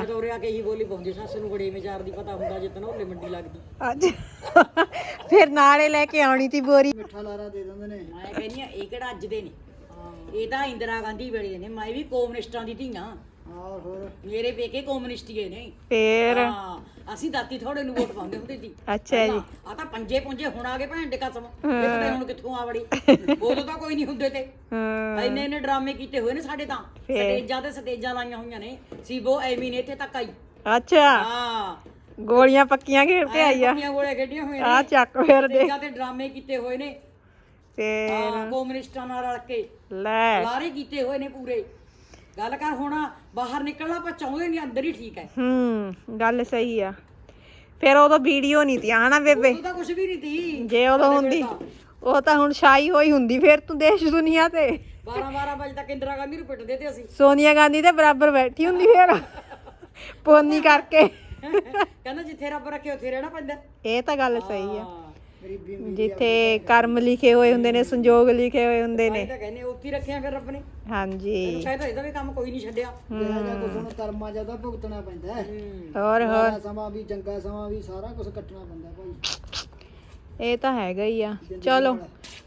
ਤੋਰਿਆ ਕੇ ਹੀ ਬੋਲੀ ਪਾਉਂਦੀ ਸੱਸ ਨੂੰ ਬੜੇ ਵਿਚਾਰ ਦੀ ਪਤਾ ਹੁੰਦਾ ਜਿੱਤਨ ਉਹਲੇ ਮੰਡੀ ਲੱਗਦੀ। ਅੱਜ ਫਿਰ ਨਾਲੇ ਲੈ ਕੇ ਆਉਣੀ ਤੀ ਬੋਰੀ। ਮਿੱਠਾ ਲਾਰਾ ਦੇ ਦਿੰਦੇ ਨੇ। ਮੈਂ ਕਹਿੰਦੀ ਆ ਇਹ ਕਿਹੜਾ ਅੱਜ ਦੇ ਨੇ? ਇਹ ਤਾਂ ਇੰਦਰਾ ਗਾਂਧੀ ਵੇਲੇ ਦੇ ਨੇ ਮੈਂ ਵੀ ਕਮਿਊਨਿਸਟਾਂ ਦੀ ਧੀਆਂ। ਹੋਰ ਮੇਰੇ ਪੇਕੇ ਕਮਿਊਨਿਸਟੀਏ ਨੇ। ਫੇਰ? ਹਾਂ ਅਸੀਂ ਦਾਤੀ ਥੋੜੇ ਨੂੰ ਵੋਟ ਪਾਉਂਦੇ ਹੁੰਦੇ ਸੀ। ਅੱਛਾ ਜੀ। ਆ ਤਾਂ ਪੰਜੇ ਪੁੰਜੇ ਹੁਣ ਆ ਗਏ ਭੈਣ ਦੇ ਕਸਮ। ਕਿਤੇ ਹੁਣ ਕਿੱਥੋਂ ਆ ਵੜੀ? ਉਦੋਂ ਤਾਂ ਕੋਈ ਨਹੀਂ ਹੁੰਦੇ ਤੇ। ਇੰਨੇ ਇੰਨੇ ਡਰਾਮੇ ਕੀਤੇ ਹੋਏ ਨੇ ਸਾਡੇ ਤਾਂ। ਸਟੇਜਾਂ ਤੇ ਸਟੇਜਾਂ ਲਾਈਆਂ ਹੋਈਆਂ ਨੇ। ਸੀਬੋ ਐਵੇਂ ਨੇ ਇੱਥੇ ਤੱਕ ਆਈ। ਅੱਛਾ। ਹਾਂ। ਗੋਲੀਆਂ ਪੱਕੀਆਂ ਘੇਰ ਕੇ ਆਈ ਆ। ਕੁੜੀਆਂ ਗੋਲੇ ਖੇਡੀਆਂ ਹੋਈਆਂ ਆ ਚੱਕ ਫੇਰ ਦੇ। ਸਟੇਜਾਂ ਤੇ ਡਰਾਮੇ ਕੀਤੇ ਹੋਏ ਨੇ। ਫੇਰ? ਕਮਿਊਨਿਸਟਾਂ ਨਾਲ ਰਲ ਕੇ। ਲੈ। ਲਾਰੇ ਕੀਤੇ ਹੋਏ ਨੇ ਪੂਰੇ। ਗੱਲ ਕਰ ਹੁਣ ਬਾਹਰ ਨਿਕਲਣਾ ਆਪਾਂ ਚਾਹੁੰਦੇ ਨਹੀਂ ਅੰਦਰ ਹੀ ਠੀਕ ਹੈ। ਹੂੰ ਗੱਲ ਸਹੀ ਆ। ਫਿਰ ਉਦੋਂ ਵੀਡੀਓ ਨਹੀਂ ਤੀ ਆਣਾ ਬੇਬੇ? ਤਾਂ ਕੁਝ ਵੀ ਨਹੀਂ ਤੀ। ਜੇ ਉਦੋਂ ਹੁੰਦੀ ਉਹ ਤਾਂ ਹੁਣ ਛਾਈ ਹੋਈ ਹੁੰਦੀ ਫਿਰ ਤੂੰ ਦੇਸ਼ ਦੁਨੀਆ ਤੇ। 12 12 ਵਜੇ ਤੱਕ ਇੰਦਰਾ ਗਾਂਧੀ ਨੂੰ ਪਿੱਟਦੇ ਤੇ ਅਸੀਂ। ਸੋਨੀਆ ਗਾਂਧੀ ਦੇ ਬਰਾਬਰ ਬੈਠੀ ਹੁੰਦੀ ਫਿਰ। ਪੋਨੀ ਕਰਕੇ। ਕਹਿੰਦਾ ਜਿੱਥੇ ਰੱਬ ਰੱਖੇ ਉੱਥੇ ਰਹਿਣਾ ਪੈਂਦਾ। ਇਹ ਤਾਂ ਗੱਲ ਸਹੀ ਆ। ਜਿੱਥੇ ਕਰਮ ਲਿਖੇ ਹੋਏ ਹੁੰਦੇ ਨੇ ਸੰਜੋਗ ਲਿਖੇ ਹੋਏ ਹੁੰਦੇ ਨੇ। ਇਹ ਤਾਂ ਕਹਿੰਦੇ ਉੱਥੇ ਹੀ ਰੱਖਿਆ ਫਿਰ ਰੱਬ ਨੇ ਹਾਂਜੀ ਸ਼ਾਇਦ ਇਹਦਾ ਵੀ ਕੰਮ ਕੋਈ ਨਹੀਂ ਛੱਡਿਆ। ਜਿਹੜਾ ਜਾਂ ਕੁਝ ਹੁਣ ਕਰਮਾਂ ਜ਼ਿਆਦਾ ਭੁਗਤਣਾ ਪੈਂਦਾ ਹੈ। ਹੋਰ ਹੋਰ। ਮਾੜਾ ਸਮਾਂ ਵੀ ਚੰਗਾ ਸਮਾਂ ਵੀ ਸਾਰਾ ਕੁਝ ਕੱਟਣਾ ਪੈਂਦਾ ਭਾਈ। ਇਹ ਤਾਂ ਹੈਗਾ ਹੀ ਆ। ਚਲੋ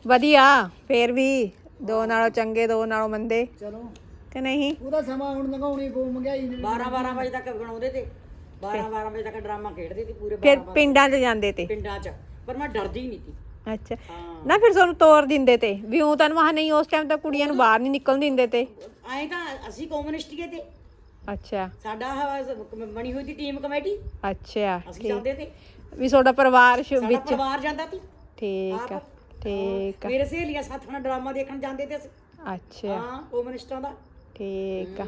ਵਧੀਆ ਫੇਰ ਵੀ ਦੋ ਨਾਲੋਂ ਚੰਗੇ ਦੋ ਨਾਲੋਂ ਮੰਦੇ। ਚਲੋ। ਕਿ ਨਹੀਂ? ਉਹਦਾ ਸਮਾਂ ਹੁਣ ਲੰਘਾਉਣੀ ਪਊ ਮਹਿੰਗਾਈ ਨੇ 12 12 ਵਜੇ ਤੱਕ ਬਣਾਉਂਦੇ ਤੇ 12 12 ਵਜੇ ਤੱਕ ਡਰਾਮਾ ਖੇਡਦੇ ਤੇ ਪੂਰੇ ਫਿਰ 12 ਪਿੰਡਾਂ 'ਚ ਜਾਂਦੇ ਤੇ। ਪਿੰਡਾਂ 'ਚ। ਪਰ ਮੈਂ ਡਰਦੀ ਨਹੀਂ ਸੀ। ਅੱਛਾ। ਹਾਂ। ਨਾ ਫਿਰ ਤੁਹਾਨੂੰ ਤੋਰ ਦਿੰਦੇ ਤੇ। ਵੀ ਉਹ ਤੈਨੂੰ ਆਹ ਨਹੀਂ ਉਸ ਟਾਈਮ ਤਾਂ ਕੁੜੀਆਂ ਨੂੰ ਬਾਹਰ ਨਹੀਂ ਨਿਕਲਣ ਦਿੰਦੇ ਤੇ। ਐਂ ਤਾਂ ਅਸੀਂ ਕਮਿਊਨਿਸਟੀਏ ਤੇ। ਅੱਛਾ। ਸਾਡਾ ਆਹ ਬਣੀ ਹੋਈ ਸੀ ਟੀਮ ਕਮੇਟੀ। ਅੱਛਾ ਅਸੀਂ ਜਾਂਦੇ ਤੇ। ਵੀ ਤੁਹਾਡਾ ਪਰਿਵਾਰ ਸ਼ੁ- ਸਾਡਾ ਵਿੱਚ। ਪਰਿਵਾਰ ਜਾਂਦਾ ਸੀ। ਠੀਕ ਆ ਠੀਕ ਆ। ਮੇਰੇ ਸਹੇਲੀਆਂ ਸਾਥ ਨਾਲ ਡਰਾਮਾ ਦੇਖਣ ਜਾਂਦੇ ਤੇ ਅਸੀਂ। ਅੱਛਾ। ਹਾਂ ਕਮਿਊਨਿਸਟਾਂ ਦਾ। ਠੀਕ ਆ।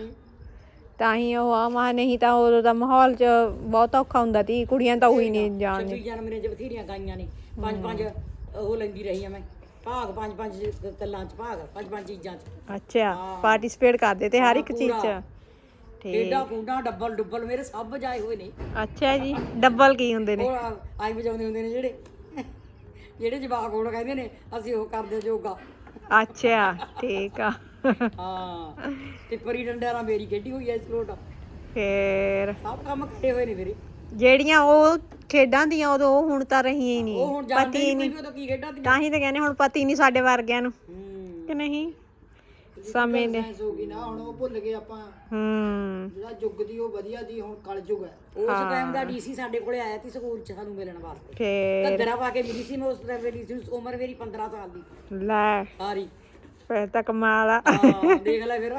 ਤਾਂ ਹੀ ਉਹ ਆ ਮਾ ਨਹੀਂ ਤਾਂ ਉਦੋਂ ਦਾ ਮਾਹੌਲ ਚ ਬਹੁਤ ਔਖਾ ਹੁੰਦਾ ਸੀ ਕੁੜੀਆਂ ਤਾਂ ਉਹੀ ਨਹੀਂ ਜਾਣ ਛੱਬੀ ਜਨਮ ਨੇ ਬਥੇਰੀਆਂ ਗਾਈਆਂ ਨੇ ਪੰਜ ਪੰਜ ਉਹ ਲੈਂਦੀ ਰਹੀ ਆ ਮੈਂ। ਭਾਗ ਪੰਜ ਪੰਜ ਗੱਲਾਂ ਚ ਭਾਗ ਪੰਜ ਪੰਜ ਚੀਜ਼ਾਂ ਚ। ਅੱਛਾ ਪਾਰਟਿਸਿਪੇਟ ਕਰਦੇ ਤੇ ਹਰ ਇੱਕ ਚੀਜ਼ ਚ। ਠੀਕ। ਖੇਡਾਂ ਕੂਡਾਂ ਡੱਬਲ ਡੁੱਬਲ ਮੇਰੇ ਸਭ ਵਜਾਏ ਹੋਏ ਨੇ। ਅੱਛਾ ਜੀ ਡਬਲ ਕੀ ਹੁੰਦੇ ਨੇ? ਉਹ ਆਈ ਵਜਾਉਂਦੇ ਹੁੰਦੇ ਨੇ ਜਿਹੜੇ। ਜਿਹੜੇ ਜਵਾਕ ਹੁਣ ਕਹਿੰਦੇ ਨੇ ਅਸੀਂ ਉਹ ਕਰਦੇ ਯੋਗਾ ਅੱਛਾ ਠੀਕ ਆ। ਹਾਂ। ਤੇ ਪਰੀ ਡੰਡਿਆਂ ਨਾਲ ਮੇਰੀ ਖੇਡੀ ਹੋਈ ਐ ਸਲੋਟ ਫੇਰ। ਸਭ ਕੰਮ ਕਰੇ ਹੋਏ ਨੇ ਮੇਰੇ। ਜਿਹੜੀਆਂ ਉਹ ਖੇਡਾਂ ਦੀਆਂ ਉਦੋਂ ਉਹ ਹੁਣ ਤਾਂ ਰਹੀਆਂ ਹੀ ਉਹ ਨਹੀਂ ਹੁਣ ਜਾਣਦੇ ਨਹੀਂ। ਕੋਈ ਉਦੋਂ ਕੀ ਖੇਡਾਂ ਦੀਆਂ। ਤਾਂ ਹੀ ਤਾਂ ਕਹਿੰਦੇ ਹੁਣ ਪਤੀ ਨਹੀਂ ਸਾਡੇ ਵਰਗਿਆਂ ਨੂੰ। ਹੂੰ। ਕਿ ਨਹੀਂ? ਸਮੇਂ ਦੇ। ਸਾਇੰਸ ਹੋ ਗਈ ਨਾ ਹੁਣ ਉਹ ਭੁੱਲ ਗਏ ਆਪਾਂ। ਹੂੰ। ਜਿਹੜਾ ਯੁੱਗ ਦੀ ਉਹ ਵਧੀਆ ਦੀ ਹੁਣ ਕਲ ਯੁੱਗ ਹੈ। ਉਸ ਟਾਈਮ ਦਾ ਡੀਸੀ ਸਾਡੇ ਕੋਲੇ ਆਇਆ ਸੀ ਸਕੂਲ ਚ ਸਾਨੂੰ ਮਿਲਣ ਵਾਸਤੇ। ਫੇਰ। ਘੱਗਰਾ ਪਾ ਕੇ ਮਿਲੀ ਸੀ ਮੈਂ ਉਸ ਟਾਈਮ ਮੇਰੀ ਸੀ ਉਮਰ ਮੇਰੀ 15 ਸਾਲ ਦੀ। ਲੈ। ਸਾਰੀ। ਫੇਰ ਤਾਂ ਕਮਾਲ ਆ। ਹਾਂ ਦੇਖ ਲੈ ਫਿਰ।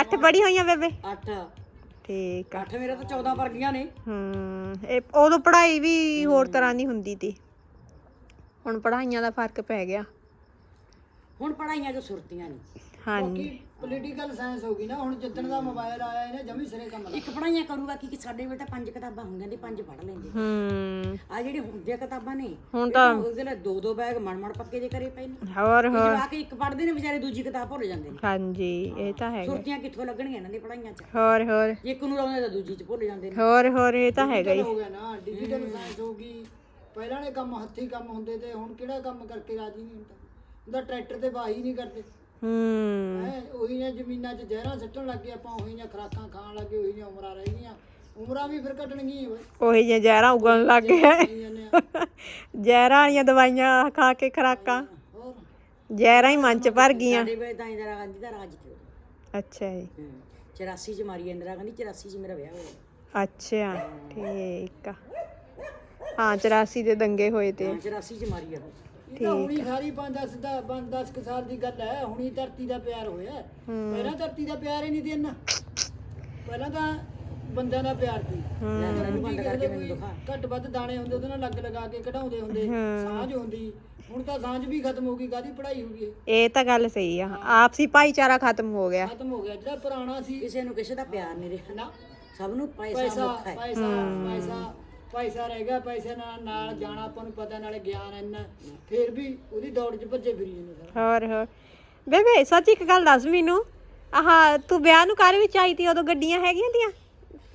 ਅੱਠ ਪੜੀ ਹੋਈਆਂ ਬੇਬੇ? 8 ਠੀਕ ਆ। 8 ਮੇਰੇ ਤਾਂ 14 ਪਰ ਗਈਆਂ ਨੇ। ਹੂੰ ਇਹ ਉਦੋਂ ਪੜ੍ਹਾਈ ਵੀ ਹੋਰ ਤਰ੍ਹਾਂ ਦੀ ਹੁੰਦੀ ਤੀ। ਹੁਣ ਪੜ੍ਹਾਈਆਂ ਦਾ ਫ਼ਰਕ ਪੈ ਗਿਆ। ਹੁਣ ਪੜਾਈਆਂ ਜੋ ਸੁਰਤੀਆਂ ਨਹੀਂ ਹਾਂਜੀ। ਕਿ ਪੋਲੀਟੀਕਲ ਸਾਇੰਸ ਹੋ ਗਈ ਨਾ ਹੁਣ ਜਿੱਦਣ ਦਾ ਮੋਬਾਈਲ ਆਇਆ ਇਹਨੇ ਜਮੀ ਸਿਰੇ ਕੰਮ ਲਾ ਇੱਕ ਪੜਾਈਆਂ ਕਰੂਗਾ ਕਿ ਕਿ ਸਾਡੇ ਵੇਲੇ ਤਾਂ ਪੰਜ ਕਿਤਾਬਾਂ ਹੁੰਦੀਆਂ ਤੇ ਪੰਜ ਪੜ ਲੈਂਦੇ। ਹੂੰ। ਆ ਜਿਹੜੀ ਹੁੰਦੀਆਂ ਕਿਤਾਬਾਂ ਨੇ ਹੁਣ ਤਾਂ ਉਹਦੇ ਨਾਲ ਦੋ ਦੋ ਬੈਗ ਮਣ ਮਣ ਪੱਕੇ ਜੇ ਕਰੇ ਪਏ ਨੇ। ਹੋਰ ਹੋਰ। ਜਵਾ ਕੇ ਇੱਕ ਪੜਦੇ ਨੇ ਵਿਚਾਰੇ ਦੂਜੀ ਕਿਤਾਬ ਭੁੱਲ ਜਾਂਦੇ ਨੇ। ਹਾਂਜੀ ਇਹ ਤਾਂ ਹੈਗਾ। ਸੁਰਤੀਆਂ ਕਿੱਥੋਂ ਲੱਗਣਗੀਆਂ ਇਹਨਾਂ ਦੀ ਪੜਾਈਆਂ 'ਚ? ਹੋਰ ਹੋਰ। ਜੇ ਇੱਕ ਨੂੰ ਲਾਉਂਦੇ ਤਾਂ ਦੂਜੀ 'ਚ ਭੁੱਲ ਜਾਂਦੇ ਨੇ। ਹੋਰ ਹੋਰ ਇਹ ਤਾਂ ਹੈਗਾ ਹੀ। ਹੋ ਗਿਆ ਨਾ ਡਿਜੀਟਲ ਸਾਇੰਸ ਹੋ ਗਈ। ਪਹਿਲਾਂ ਨੇ ਕੰਮ ਹੱਥੀ ਕੰਮ ਹੁੰਦੇ ਤੇ ਹੁਣ ਕਿਹੜਾ ਕੰਮ ਕਰਕੇ ਰਾਜੀ ਨਹੀਂ ਹੁੰਦਾ? ਉਹਦਾ ਟਰੈਕਟਰ ਤੇ ਵਾਹੀ ਨਹੀਂ ਕਰਦੇ। ਹੂੰ। ਹੈ ਉਹੀ ਨੇ ਜ਼ਮੀਨਾਂ 'ਚ ਜ਼ਹਿਰਾਂ ਸੱਟਣ ਲੱਗੇ ਆਪਾਂ ਉਹੀ ਨੇ ਖਰਾਕਾਂ ਖਾਣ ਲੱਗੇ ਉਹੀ ਨੇ ਉਮਰਾਂ ਰਹਿ ਗਈਆਂ। ਉਮਰਾਂ ਵੀ ਫਿਰ ਘਟਣਗੀਆਂ ਓਏ। ਉਹੀ ਜਿਹੀਆਂ ਜ਼ਹਿਰਾਂ ਉਗਣ ਲੱਗ ਗਏ ਕਹੀ ਜਾਂਦੇ ਆ। ਜ਼ਹਿਰਾਂ ਵਾਲੀਆਂ ਦਵਾਈਆਂ ਖਾ ਕੇ ਖਰਾਕਾਂ। ਹੋਰ? ਜ਼ਹਿਰਾਂ ਹੀ ਮਨ ਚ ਭਰ ਗਈਆਂ। ਸਾਡੇ ਵੇਲੇ ਤਾਂ ਇੰਦਰਾ ਗਾਂਧੀ ਦਾ ਰਾਜ ਸੀ ਉਦੋਂ। ਅੱਛਾ ਜੀ। ਹੂੰ 84 'ਚ ਮਾਰੀ ਇੰਦਰਾ ਗਾਂਧੀ 84 'ਚ ਮੇਰਾ ਵਿਆਹ ਹੋਇਆ। ਅੱਛਾ ਠੀਕ ਆ। ਹਾਂ 84 ਦੇ ਦੰਗੇ ਹੋਏ ਤੇ। ਹਾਂ 84 'ਚ ਮਾਰੀ ਆ ਉਹ। ਇਹ ਤਾਂ ਹੁਣੀ ਸਾਰੀ 5-10 ਦਾ 5-10 ਕੁ ਸਾਲ ਦੀ ਗੱਲ ਹੈ ਹੁਣੀ ਧਰਤੀ ਦਾ ਪਿਆਰ ਹੋਇਆ। ਪਹਿਲਾਂ ਧਰਤੀ ਦਾ ਪਿਆਰ ਹੀ ਨਹੀਂ ਸੀ ਇੰਨਾ। ਪਹਿਲਾਂ ਤਾਂ ਬੰਦਿਆਂ ਦਾ ਪਿਆਰ ਸੀ। ਲੈ ਮੇਰਾ ਵੀ ਬੰਦ ਕਰਕੇ ਮੈਨੂੰ ਦਿਖਾ। ਘੱਟ ਵੱਧ ਦਾਣੇ ਹੁੰਦੇ ਉਹਦੇ ਨਾਲ ਲੱਗ ਲਗਾ ਕੇ ਕਢਾਉਂਦੇ ਹੁੰਦੇ ਸਾਂਝ ਹੁੰਦੀ। ਹੁਣ ਤਾਂ ਸਾਂਝ ਵੀ ਖਤਮ ਹੋ ਗਈ ਕਾਦੀ ਪੜ੍ਹਾਈ ਹੋ ਗਈ ਇਹ? ਤਾਂ ਗੱਲ ਸਹੀ ਆ। ਆਪਸੀ ਭਾਈਚਾਰਾ ਖਤਮ ਹੋ ਗਿਆ। ਖਤਮ ਹੋ ਗਿਆ। ਜਿਹੜਾ ਪੁਰਾਣਾ ਸੀ ਕਿਸੇ ਨੂੰ ਕਿਸੇ ਦਾ ਪਿਆਰ ਨਹੀਂ ਰਿਹਾ। ਨਾ। ਸਭ ਨੂੰ ਪੈਸਾ ਪੈਸਾ ਮੁੱਖ ਹੈ। ਪੈਸਾ ਪੈਸਾ। ਪੈਸਾ ਰਹਿ ਗਿਆ ਪੈਸੇ ਨਾਲ ਨਾਲ ਜਾਣਾ ਆਪਾਂ ਨੂੰ ਪਤਾ ਨਾਲੇ ਗਿਆਨ ਇੰਨਾ। ਫਿਰ ਵੀ ਉਹਦੀ ਦੌੜ 'ਚ ਭੱਜੇ ਫਿਰੀ ਜਾਂਦੇ ਸਾਰਾ। ਹੋਰ ਹੋਰ। ਬੇਬੇ ਸੱਚ ਇੱਕ ਗੱਲ ਦੱਸ ਮੈਨੂੰ। ਆਹ ਤੂੰ ਵਿਆਹ ਨੂੰ ਕਰ ਵਿੱਚ ਆਈ ਤੀ ਉਦੋਂ ਗੱਡੀਆਂ ਹੈਗੀਆਂ ਦੀਆਂ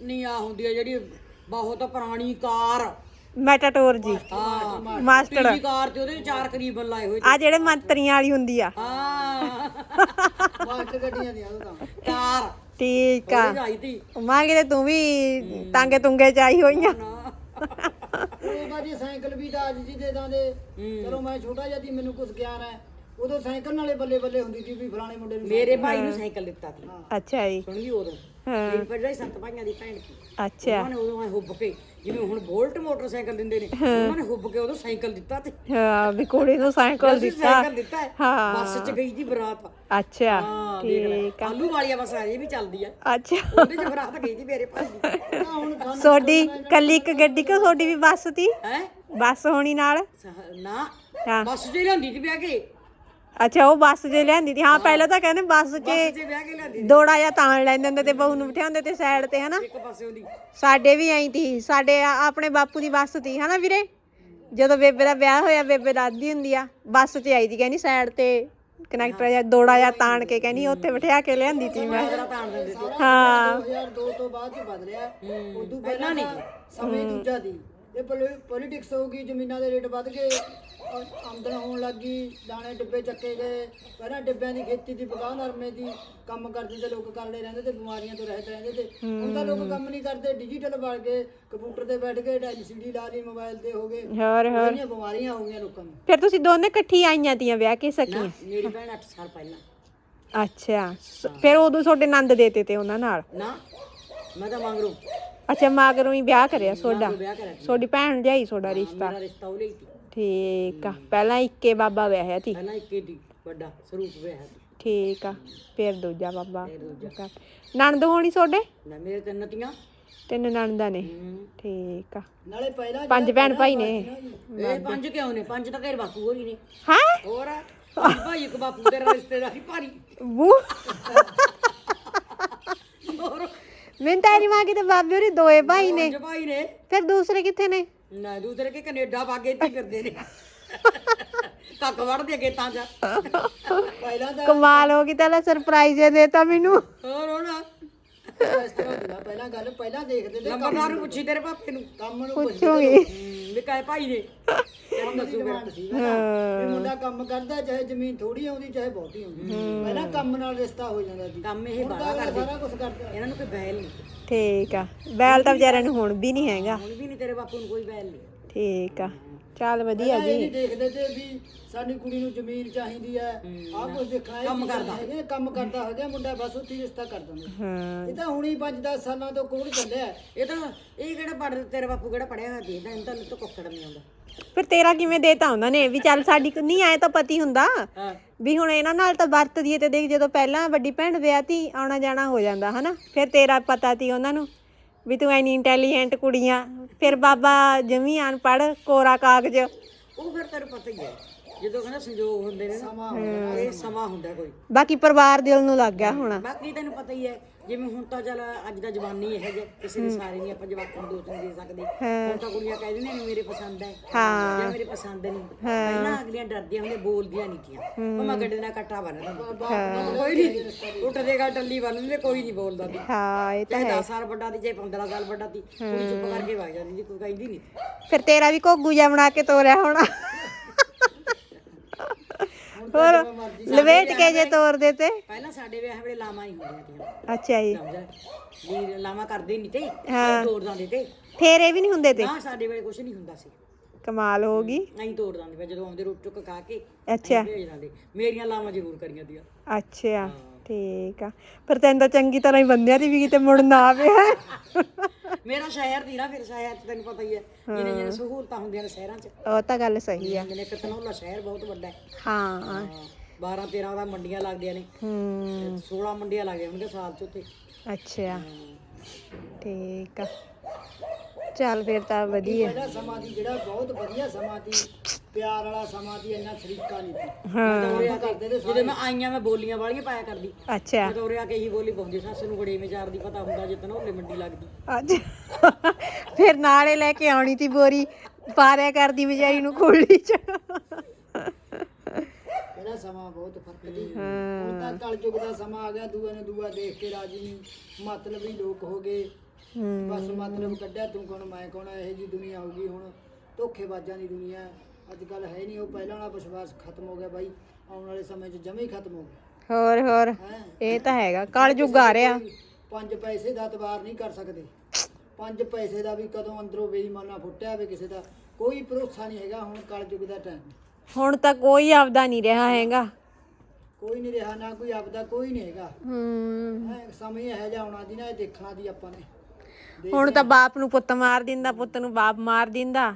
ਨਹੀਂ ਆ ਹੁੰਦੀ ਆ ਜਿਹੜੀ ਬਹੁਤ ਪੁਰਾਣੀ ਕਾਰ। ਮੈਟਾਟੋਰ ਜੀ। ਹਾਂ ਮਾਸਟਰ ਪੀਲੀ ਕਾਰ ਤੇ ਉਹਦੇ ਚਾਰ ਕਰੀਬਨ ਲਾਏ ਹੋਏ ਆ ਜਿਹੜੇ ਮੰਤਰੀਆਂ ਵਾਲੀ ਹੁੰਦੀ ਆ। ਹਾਂ। ਮਾਸਟਰ ਗੱਡੀਆਂ ਦੀਆਂ ਉਹ ਤਾਂ ਕਾਰ। ਠੀਕ ਆ। ਉਹਦੀ ਆਈ ਤੀ। ਮਾਂ ਕਿਤੇ ਤੂੰ ਵੀ ਤਾਂਗੇ ਤੁੰਗੇ ਚ ਆਈ ਹੋਈਆਂ। ਨਾ। ਉਹ ਬਾਜੀ ਸਾਈਕਲ ਵੀ ਅੱਜ ਜੀ ਦੇ ਦਾਂਦੇ ਚਲੋ ਮੈਂ ਛੋਟਾ ਜਿਹਾ ਸੀ ਮੈਨੂੰ ਕੁਝ ਗਿਆਨ ਹੈ। ਉਦੋਂ ਸਾਈਕਲ ਨਾਲੇ ਬੱਲੇ ਬੱਲੇ ਹੁੰਦੀ ਸੀ ਵੀ ਫਲਾਣੇ ਮੁੰਡੇ ਨੂੰ ਮੇਰੇ ਭਾਈ ਨੂੰ ਸਾਈਕਲ ਦਿੱਤਾ ਸੀ। ਅੱਛਾ ਜੀ। ਸੁਣ ਗਈ ਉਦੋਂ ਮੇਰੀ ਪੜ੍ਹਾਈ ਸੰਤ ਭਾਈਆਂ ਦੀ ਭੈਣ ਸੀ। ਅੱਛਾ। ਉਹਨਾਂ ਨੇ ਉਦੋਂ ਐ ਹੁੱਬ ਕੇ ਜਿਵੇਂ ਹੁਣ ਬੋਲਟ ਮੋਟਰਸਾਈਕਲ ਦਿੰਦੇ ਨੇ ਉਹਨਾਂ ਨੇ ਹੁੱਬ ਕੇ ਉਦੋਂ ਸਾਈਕਲ ਦਿੱਤਾ ਤੇ। ਹਾਂ ਵੀ ਕੁੜੀ ਨੂੰ ਸਾਈਕਲ ਦਿੱਤਾ। ਸਾਈਕਲ ਦਿੱਤਾ ਹੈ। ਬੱਸ ਚ ਗਈ ਦੀ ਬਰਾਤ। ਅੱਛਾ ਠੀਕ ਆ। ਆਲੂ ਵਾਲੀਆ ਬੱਸ ਅਜੇ ਵੀ ਚੱਲਦੀ ਆ। ਅੱਛਾ। ਉਹਦੇ ਚ ਬਰਾਤ ਗਈ ਦੀ ਮੇਰੇ ਭਾਈ ਦੀ। ਹੁਣ ਤੁਹਾਡੀ ਕੱਲੀ ਇੱਕ ਗੱਡੀ ਕਿ ਤੁਹਾਡੀ ਵੀ ਬੱਸ ਤੀ? ਹੈ? ਬੱਸ ਹੋਣੀ ਨਾਲ? ਨਾ। ਬੱਸ ਚ ਲਿਆਂਦੀ ਤੀ ਵਿਆਹ ਕੇ। ਅੱਛਾ ਉਹ ਬੱਸ ਜੇ ਲਿਆਂਦੀ ਤੀ। ਹਾਂ ਪਹਿਲਾਂ ਤਾਂ ਕਹਿੰਦੇ ਬੱਸ 'ਚ ਵਿਆਹ ਕੇ ਲਿਆਂਦੀ ਦੋੜਾ ਜਾਂ ਤਾਣ ਲੈਂਦੇ ਹੁੰਦੇ ਤੇ ਬਹੂ ਨੂੰ ਬਿਠਾਉਂਦੇ ਤੇ ਸਾਈਡ ਤੇ ਹਨਾ? ਇੱਕ ਪਾਸੇ ਉਹਦੀ। ਸਾਡੇ ਵੀ ਐਂ ਤੀ। ਸਾਡੇ ਆ- ਆਪਣੇ ਬਾਪੂ ਦੀ ਬੱਸ ਤੀ ਹਨਾ ਵੀਰੇ? ਜਦੋਂ ਬੇਬੇ ਦਾ ਵਿਆਹ ਹੋਇਆ ਬੇਬੇ ਦਾਦੀ ਹੁੰਦੀ ਆ। ਬੱਸ 'ਚ ਆਈ ਤੀ ਕਹਿੰਦੀ ਸਾਈਡ ਤੇ। ਕਨੈਕਟਰ ਜਾਂ ਦੋੜਾ ਜਾਂ ਤਾਣ ਕੇ ਕਹਿੰਦੀ ਉੱਥੇ ਬਿਠਾ ਕੇ ਲਿਆਂਦੀ ਤੀ ਮੈਂ। ਬੜਾ ਤਾਣ ਦਿੰਦੇ ਸੀ। ਹਾਂ। 2002 ਤੋਂ ਬਾਅਦ ਚ ਬਦਲਿਆ। ਉਦੋਂ ਪਹਿਲਾਂ ਨਹੀਂ ਸਮੇਂ ਦੂਜਾ ਦੀ ਇਹ ਪੋਲਿਟਿਕਸ ਹੋ ਗਈ ਜ਼ਮੀਨਾਂ ਦੇ ਰੇਟ ਵੱਧ ਗਏ ਆਮਦਨ ਹੋਣ ਲੱਗੀ ਦਾਣੇ ਡੱਬੇ ਚੱਕੇ ਗਏ ਪਹਿਲਾਂ ਡੱਬਿਆਂ ਦੀ ਖੇਤੀ ਦੀ ਪਕਾਹ ਨਰਮੇ ਦੀ ਕੰਮ ਕਰਦੇ ਤੇ ਲੋਕ ਕਰਦੇ ਰਹਿੰਦੇ ਤੇ ਬਿਮਾਰੀਆਂ ਤੋਂ ਰਹਿਤ ਰਹਿੰਦੇ ਤੇ। ਹੁਣ ਤਾਂ ਲੋਕ ਕੰਮ ਨਹੀਂ ਕਰਦੇ ਡਿਜੀਟਲ ਬਣ ਗਏ ਕੰਪਿਊਟਰ ਤੇ ਬੈਠ ਕੇ ਐਲਸੀਡੀ ਲਾ ਲਈ ਮੋਬਾਈਲ ਤੇ ਹੋ ਗਏ। ਹੋਰ ਹੋਰ। ਇੰਨੀਆਂ ਬਿਮਾਰੀਆਂ ਹੋ ਗਈਆਂ ਲੋਕਾਂ ਨੂੰ। ਫਿਰ ਤੁਸੀਂ ਦੋਨੇ ਇਕੱਠੀ ਆਈਆਂ ਤੀਆਂ ਵਿਆਹ ਕੇ ਸਕੀਆਂ? ਮੇਰੀ ਭੈਣ 8 ਸਾਲ ਪਹਿਲਾਂ। ਅੱਛਾ। ਸ- ਫਿਰ ਉਦੋਂ ਤੁਹਾਡੇ ਨੰਦ ਦੇਤੇ ਤੇ ਉਹਨਾਂ ਨਾਲ? ਨਾ ਮੈਂ ਤਾਂ ਮੰਗ ਰੂ ਅੱਛਾ ਮਾਗਰੋਂ ਹੀ ਵਿਆਹ ਕਰਿਆ ਤੁਹਾਡਾ ਵਿਆਹ ਕਰਿਆ ਸੀ। ਤੁਹਾਡੀ ਭੈਣ ਜਾਈ ਤੁਹਾਡਾ ਰਿਸ਼ਤਾ। ਮੇਰਾ ਰਿਸ਼ਤਾ ਉਹ ਲਈ ਸੀ। ਠੀਕ ਆ। ਪਹਿਲਾਂ ਇੱਕੇ ਬਾਬਾ ਵਿਆਹਿਆ ਸੀ। ਪਹਿਲਾਂ ਇੱਕੇ ਦੀ ਵੱਡਾ ਸਰੂਪ ਵਿਆਹ ਸੀ। ਠੀਕ ਆ। ਫਿਰ ਦੂਜਾ ਬਾਬਾ। ਫਿਰ ਦੂਜਾ। ਨਣਦ ਹੋਣੀ ਨਾ ਮੇਰੇ ਤਿੰਨ ਨਣਦਾਂ ਨੇ। ਠੀਕ ਆ। ਨਾਲੇ ਪਹਿਲਾਂ ਪੰਜ ਭੈਣ ਭਾਈ ਨੇ ਇਹ ਪੰਜ ਕਿਉਂ ਨੇ? ਪੰਜ ਤਾਂ ਘਰ ਬਾਪੂ ਹੋਰੀ ਨੇ। ਹਾਂ? ਹੋਰ ਪੰਜ ਭਾਈ ਇੱਕ ਬਾਪੂ ਤੇਰਾ ਰਿਸ਼ਤੇਦਾਰੀ ਭਾਰੀ। ਬੂ। ਹੋਰ। ਮੈਂ ਤੇਰੀ ਮਾਂ ਕਿਤੇ ਬਾਬੇ ਹੋਰੀ ਦੋਏ ਭਾਈ ਨੇ। ਭਾਈ ਨੇ। ਫਿਰ ਦੂਸਰੇ ਕਿੱਥੇ ਨੇ? ਨਾ ਦੂਸਰੇ ਕੇ ਕੈਨੇਡਾ ਬਾਗੇ ਇੱਥੇ ਫਿਰਦੇ ਨੇ। ਕੱਕ ਵੜਦੇ ਪਹਿਲਾਂ ਤਾਂ ਕਮਾਲ ਹੋ ਗਈ ਤਾਂ ਸਰਪ੍ਰਾਈਜ਼ ਦੇਤਾ ਮੈਨੂੰ। ਹੋਰ ਹੁਣ? ਇਸ ਤਰ੍ਹਾਂ ਹੁੰਦਾ। ਪਹਿਲਾਂ ਗੱਲ ਪਹਿਲਾਂ ਦੇਖਦੇ ਤੇ ਨੰਬਰਦਾਰ ਨੂੰ ਪੁੱਛੀ ਤੇਰੇ ਪਾਪੇ ਨੂੰ। ਕੰਮ ਨੂੰ ਪੁੱਛੂਗੀ ਹੂੰ, ਵੀ ਕਾਏ ਭਾਈ ਨੇ ਤੈਨੂੰ ਦੱਸੂ ਫਿਰ। ਡਿਮਾਂਡ ਸੀ ਨਾ ਵੀ ਮੁੰਡਾ ਕੰਮ ਕਰਦਾ ਚਾਹੇ ਜ਼ਮੀਨ ਥੋੜੀ ਆਉਂਦੀ ਚਾਹੇ ਬਹੁਤੀ ਆਉਂਦੀ। ਪਹਿਲਾਂ ਕੰਮ ਨਾਲ ਰਿਸ਼ਤਾ ਹੋ ਜਾਂਦਾ ਸੀ। ਕੰਮ ਇਹ ਅਗਲਾ ਕਰਦੇ। ਸਾਰਾ ਕੁਝ ਕਰਦਾ। ਇਹਨਾਂ ਨੂੰ ਕੋਈ ਬੈਲ ਨਹੀਂ। ਠੀਕ ਆ। ਬੈਲ ਤਾਂ ਵਿਚਾਰਿਆਂ ਨੂੰ ਹੁਣ ਵੀ ਨਹੀਂ ਹੈਗਾ। ਹੁਣ ਵੀ ਨਹੀਂ ਤੇਰੇ ਬਾਪੂ ਨੂੰ ਕੋਈ ਬੈਲ ਨਹੀਂ। ਠੀਕ ਆ। ਚੱਲ ਵਧੀਆ ਇਹ ਜੀ ਨਹੀਂ ਦੇਖਦੇ ਤੇ ਵੀ ਸਾਡੀ ਕੁੜੀ ਨੂੰ ਜ਼ਮੀਨ ਚਾਹੀਦੀ ਹੈ। ਆਹ ਕੁਝ ਦੇਖਣਾ ਹੈ ਕੰਮ ਕਰਦਾ। ਹੈਗੇ ਕੰਮ ਕਰਦਾ ਹੈਗਾ ਮੁੰਡਾ ਬਸ ਉੱਥੇ ਹੀ ਰਿਸ਼ਤਾ ਕਰ ਦਿੰਦੇ। ਹਾਂ। ਇਹ ਤਾਂ ਹੁਣੀ 5-10 ਸਾਲਾਂ ਤੋਂ ਕੋਲ ਚੱਲਿਆ ਹੈ। ਇਹ ਤਾਂ ਇਹ ਕਿਹੜਾ ਪੜ ਤੇਰਾ ਬਾਪੂ ਕਿਹੜਾ ਪੜਿਆ ਹੋਇਆ ਦੇਖਦਾ ਇਹਨਾਂ ਤਾਂ ਤੋਂ ਕੁੱਕੜ ਨਹੀਂ ਆਉਂਦਾ। ਫਿਰ ਤੇਰਾ ਕਿਵੇਂ ਦੇਤਾ ਉਹਨਾਂ ਨੇ ਵੀ ਚੱਲ ਸਾਡੀ ਕੋ ਨਹੀਂ ਆਏ ਤਾਂ ਪਤੀ ਹੁੰਦਾ। ਹਾਂ। ਵੀ ਹੁਣ ਇਹਨਾਂ ਨਾਲ ਤਾਂ ਵਰਤਦੀ ਏ ਤੇ ਦੇਖ ਜਦੋਂ ਪਹਿਲਾਂ ਵੱਡੀ ਭੈਣ ਵਿਆਹ ਤੀ ਆਉਣਾ ਜਾਣਾ ਹੋ ਜਾਂਦਾ ਹਨਾ? ਫਿਰ ਤੇਰਾ ਪਤਾ ਤੀ ਉਹਨਾਂ ਨੂੰ। ਵੀ ਤੂੰ ਐਨੀ ਇੰਟੈਲੀਜੈਂਟ ਕੁੜੀਆਂ ਫਿਰ ਬਾਬਾ ਜਮੀ ਅਨਪੜ੍ਹ ਕੋਰਾ ਕਾਗਜ਼। ਉਹ ਫਿਰ ਤੈਨੂੰ ਪਤਾ ਹੀ ਹੈ ਜਦੋਂ ਕਹਿੰਦਾ ਸੰਜੋਗ ਹੁੰਦੇ ਨੇ ਨਾ ਇਹ ਸਮਾਂ ਹੁੰਦਾ ਕੋਈ। ਬਾਕੀ ਪਰਿਵਾਰ ਦਿਲ ਨੂੰ ਲੱਗ ਗਿਆ ਹੋਣਾ। ਬਾਕੀ ਤੈਨੂੰ ਪਤਾ ਹੀ ਹੈ ਜਿਵੇਂ ਹੁਣ ਤਾਂ ਚੱਲ ਅੱਜ ਦਾ ਜਵਾਨੀ ਇਹ ਜੇ ਕਿਸੇ ਦੇ ਸਾਰੇ ਨਹੀਂ ਆਪਾਂ ਜਵਾਕਾਂ ਨੂੰ ਦੋਸਤ ਨਹੀਂ ਦੇ ਸਕਦੇ। ਹੁਣ ਤਾਂ ਕੁੜੀਆਂ ਕਹਿ ਦਿੰਦੀਆਂ ਨੇ ਮੇਰੇ ਪਸੰਦ ਹੈ ਜਾਂ ਮੇਰੇ ਪਸੰਦ ਨਹੀਂ। ਪਹਿਲਾਂ ਅਗਲੀਆਂ ਡਰਦੀਆਂ ਹੁੰਦੀਆਂ ਬੋਲਦੀਆਂ ਨਹੀਂ ਤੀਆਂ ਉਹ ਮੈਂ ਗੱਡੇ ਨਾਲ ਕੱਟਾ ਬੰਨ ਦਿੰਦੀ। ਕੋਈ ਨਹੀਂ ਉੱਠਦੇ ਗਾ ਟੱਲੀ ਬੰਨ ਦਿੰਦੇ ਕੋਈ ਨਹੀਂ ਬੋਲਦਾ ਸੀ ਹਾਂ ਇਹ ਤਾਂ ਚਾਹੇ 10 ਸਾਲ ਵੱਡਾ ਸੀ ਚਾਹੇ 15 ਸਾਲ ਵੱਡਾ ਸੀ ਕੁੜੀ ਚੁੱਪ ਕਰਕੇ ਵਗ ਜਾਂਦੀ ਕੋਈ ਕਹਿੰਦੀ ਨਹੀਂ। ਫਿਰ ਤੇਰਾ ਵੀ ਘੋਗੂ ਜਿਹਾ ਬਣਾ ਕੇ ਤੋਰਿਆ ਹੋਣਾ। ਹੋਰ ਲਵੇਟ ਕੇ ਜੇ ਤੋਰ ਦੇ ਤੇ। ਪਹਿਲਾਂ ਸਾਡੇ ਵਿਆਹ ਵੇਲੇ ਲਾਵਾਂ ਹੀ ਹੁੰਦੀਆਂ ਤੀਆਂ। ਅੱਛਾ ਜੀ। ਸਮਝਿਆ ਵੀ ਲਾਵਾਂ ਕਰਦੇ ਨਹੀਂ ਤੇ। ਹਾਂ। ਤੋੜ ਦਿੰਦੇ ਤੇ। ਫੇਰੇ ਵੀ ਨਹੀਂ ਹੁੰਦੇ ਤੇ? ਨਾ ਸਾਡੇ ਵੇਲੇ ਕੁਝ ਨਹੀਂ ਹੁੰਦਾ ਸੀ। ਕਮਾਲ ਹੋ ਗਈ। ਨਹੀਂ ਤੋੜ ਦਿੰਦੇ ਫਿਰ ਜਦੋਂ ਆਉਂਦੇ ਰੋਟੀ ਚੁੱਕ ਖਾ ਕੇ ਅੱਛਾ। ਭੇਜ ਦਿੰਦੇ। ਮੇਰੀਆਂ ਲਾਵਾਂ ਜ਼ਰੂਰ ਕਰੀਆਂ ਦੀਆਂ ਅੱਛਾ। ਠੀਕ ਆ। ਪਰ ਤੈਨੂੰ ਤਾਂ ਚੰਗੀ ਤਰ੍ਹਾਂ ਹੀ ਬੰਦਿਆਂ ਦੀ ਵੀ ਕਿਤੇ ਮੁੜ ਨਾ ਆਵੇ। ਮੇਰਾ ਸ਼ਹਿਰ ਦੀ ਨਾ ਫਿਰ ਸ਼ਹਿਰ ਚ ਤੈਨੂੰ ਪਤਾ ਹੀ ਹੈ ਜਿਹਨੇ ਜਿਹਨੇ ਸਹੂਲਤਾਂ ਹੁੰਦੀਆਂ ਨੇ ਸ਼ਹਿਰਾਂ ਚ। ਉਹ ਤਾਂ ਗੱਲ ਸਹੀ ਆ। ਜਿਹਨੇ ਕਤਨੌਲਾ ਸ਼ਹਿਰ ਬਹੁਤ ਵੱਡਾ ਹੈ। ਹਾਂ। ਹਾਂ 12 13 ਦਾ ਮੰਡੀਆਂ ਲੱਗਦੀਆਂ ਨੇ। ਹੂੰ। 16 ਮੰਡੀਆਂ ਲੱਗਦੀਆਂ ਹੋਣਗੀਆਂ ਸਾਲ ਚ ਉੱਥੇ। ਅੱਛਾ। ਠੀਕ ਆ। ਚੱਲ ਫਿਰ ਤਾਂ ਵਧੀਆ। ਪਹਿਲਾ ਸਮਾਂ ਦੀ ਜਿਹੜਾ ਬਹੁਤ ਵਧੀਆ ਸਮਾਂ ਸੀ ਪਿਆਰ ਵਾਲਾ ਸਮਾਂ ਸੀ ਇੰਨਾ ਸ਼ਰੀਕਾ ਨਹੀਂ ਸੀ। ਹਾਂ। ਉਰੇ ਆ ਕੇ ਜਦੋਂ ਮੈਂ ਆਈਆਂ ਮੈਂ ਬੋਲੀਆਂ ਵਾਲੀਆਂ ਪਾਇਆ ਕਰਦੀ। ਅੱਛਾ। ਮੈਂ ਤਾਂ ਉਰੇ ਆ ਕੇ ਇਹੀ ਬੋਲੀ ਪਾਉਂਦੀ ਸੱਸ ਨੂੰ ਬੜੇ ਵਿਚਾਰ ਦੀ ਪਤਾ ਹੁੰਦਾ ਜੇ ਤਨੌਲੇ ਮੰਡੀ ਲੱਗਦੀ। ਅੱਜ ਫਿਰ ਨਾਲੇ ਲੈ ਕੇ ਆਉਣੀ ਤੀ ਬੋਰੀ ਪਾਰਿਆ ਕਰਦੀ ਵਿਚਾਰੀ ਨੂੰ ਖੋਲੀ ਚ। ਪਹਿਲਾ ਸਮਾਂ ਬਹੁਤ ਫ਼ਰਕ ਸੀ। ਹੁਣ ਤਾਂ ਕਲਯੁਗ ਦਾ ਸਮਾਂ ਆ ਗਿਆ ਦੂਏ ਨੇ ਦੂਆ ਦੇਖ ਕੇ ਰਾਜੀ ਨਹੀਂ। ਮਤਲਬੀ ਲੋਕ ਹੋ ਗਏ। ਹੂੰ ਬਸ ਮਤਲਬ ਕੱਢਿਆ ਤੂੰ ਕੌਣ ਮੈਂ ਕੌਣ ਇਹੋ ਜੀ ਦੁਨੀਆ ਹੋ ਗਈ ਹੁਣ। ਧੋਖੇਬਾਜ਼ਾਂ ਦੀ ਦੁਨੀਆ ਅੱਜ ਕੱਲ ਹੈ ਨਹੀਂ ਉਹ ਪਹਿਲਾਂ ਵਾਲਾ ਵਿਸ਼ਵਾਸ ਖਤਮ ਹੋ ਗਿਆ ਬਾਈ। ਆਉਣ ਵਾਲੇ ਸਮੇਂ 'ਚ ਜਮੇ ਹੀ ਖਤਮ ਹੋ ਗਿਆ। ਹੋਰ ਹੋਰ। ਹੈ? ਇਹ ਤਾਂ ਹੈਗਾ ਕਲ ਯੁੱਗ ਆ ਰਿਹਾ। ਪੰਜ ਪੈਸੇ ਦਾ ਤਬਾਰ ਨਹੀਂ ਕਰ ਸਕਦੇ। ਪੰਜ ਪੈਸੇ ਦਾ ਵੀ ਕਦੋਂ ਅੰਦਰੋਂ ਬੇਈਮਾਨਾ ਫੁੱਟਿਆ ਹੋਵੇ ਕਿਸੇ ਦਾ। ਕੋਈ ਭਰੋਸਾ ਨਹੀਂ ਹੈਗਾ ਹੁਣ ਕਲਯੁੱਗ ਦਾ ਟਾਈਮ ਹੁਣ ਤਾਂ ਕੋਈ ਆਪਦਾ ਨਹੀਂ ਰਿਹਾ ਹੈਗਾ। ਕੋਈ ਨਹੀਂ ਰਿਹਾ ਨਾ ਕੋਈ ਆਪਦਾ ਕੋਈ ਨਹੀਂ ਹੈਗਾ। ਹੂੰ। ਹੈਂ, ਸਮੇਂ ਇਹ ਜਿਹਾ ਆਉਣਾ ਦੀ ਨਾ ਇਹ ਦੇਖਣਾ ਦੀ ਆਪਾਂ ਨੇ। ਹੁਣ ਤਾਂ ਬਾਪ ਨੂੰ ਪੁੱਤ ਮਾਰ ਦਿੰਦਾ ਪੁੱਤ ਨੂੰ ਬਾਪ ਮਾਰ ਦਿੰਦਾ।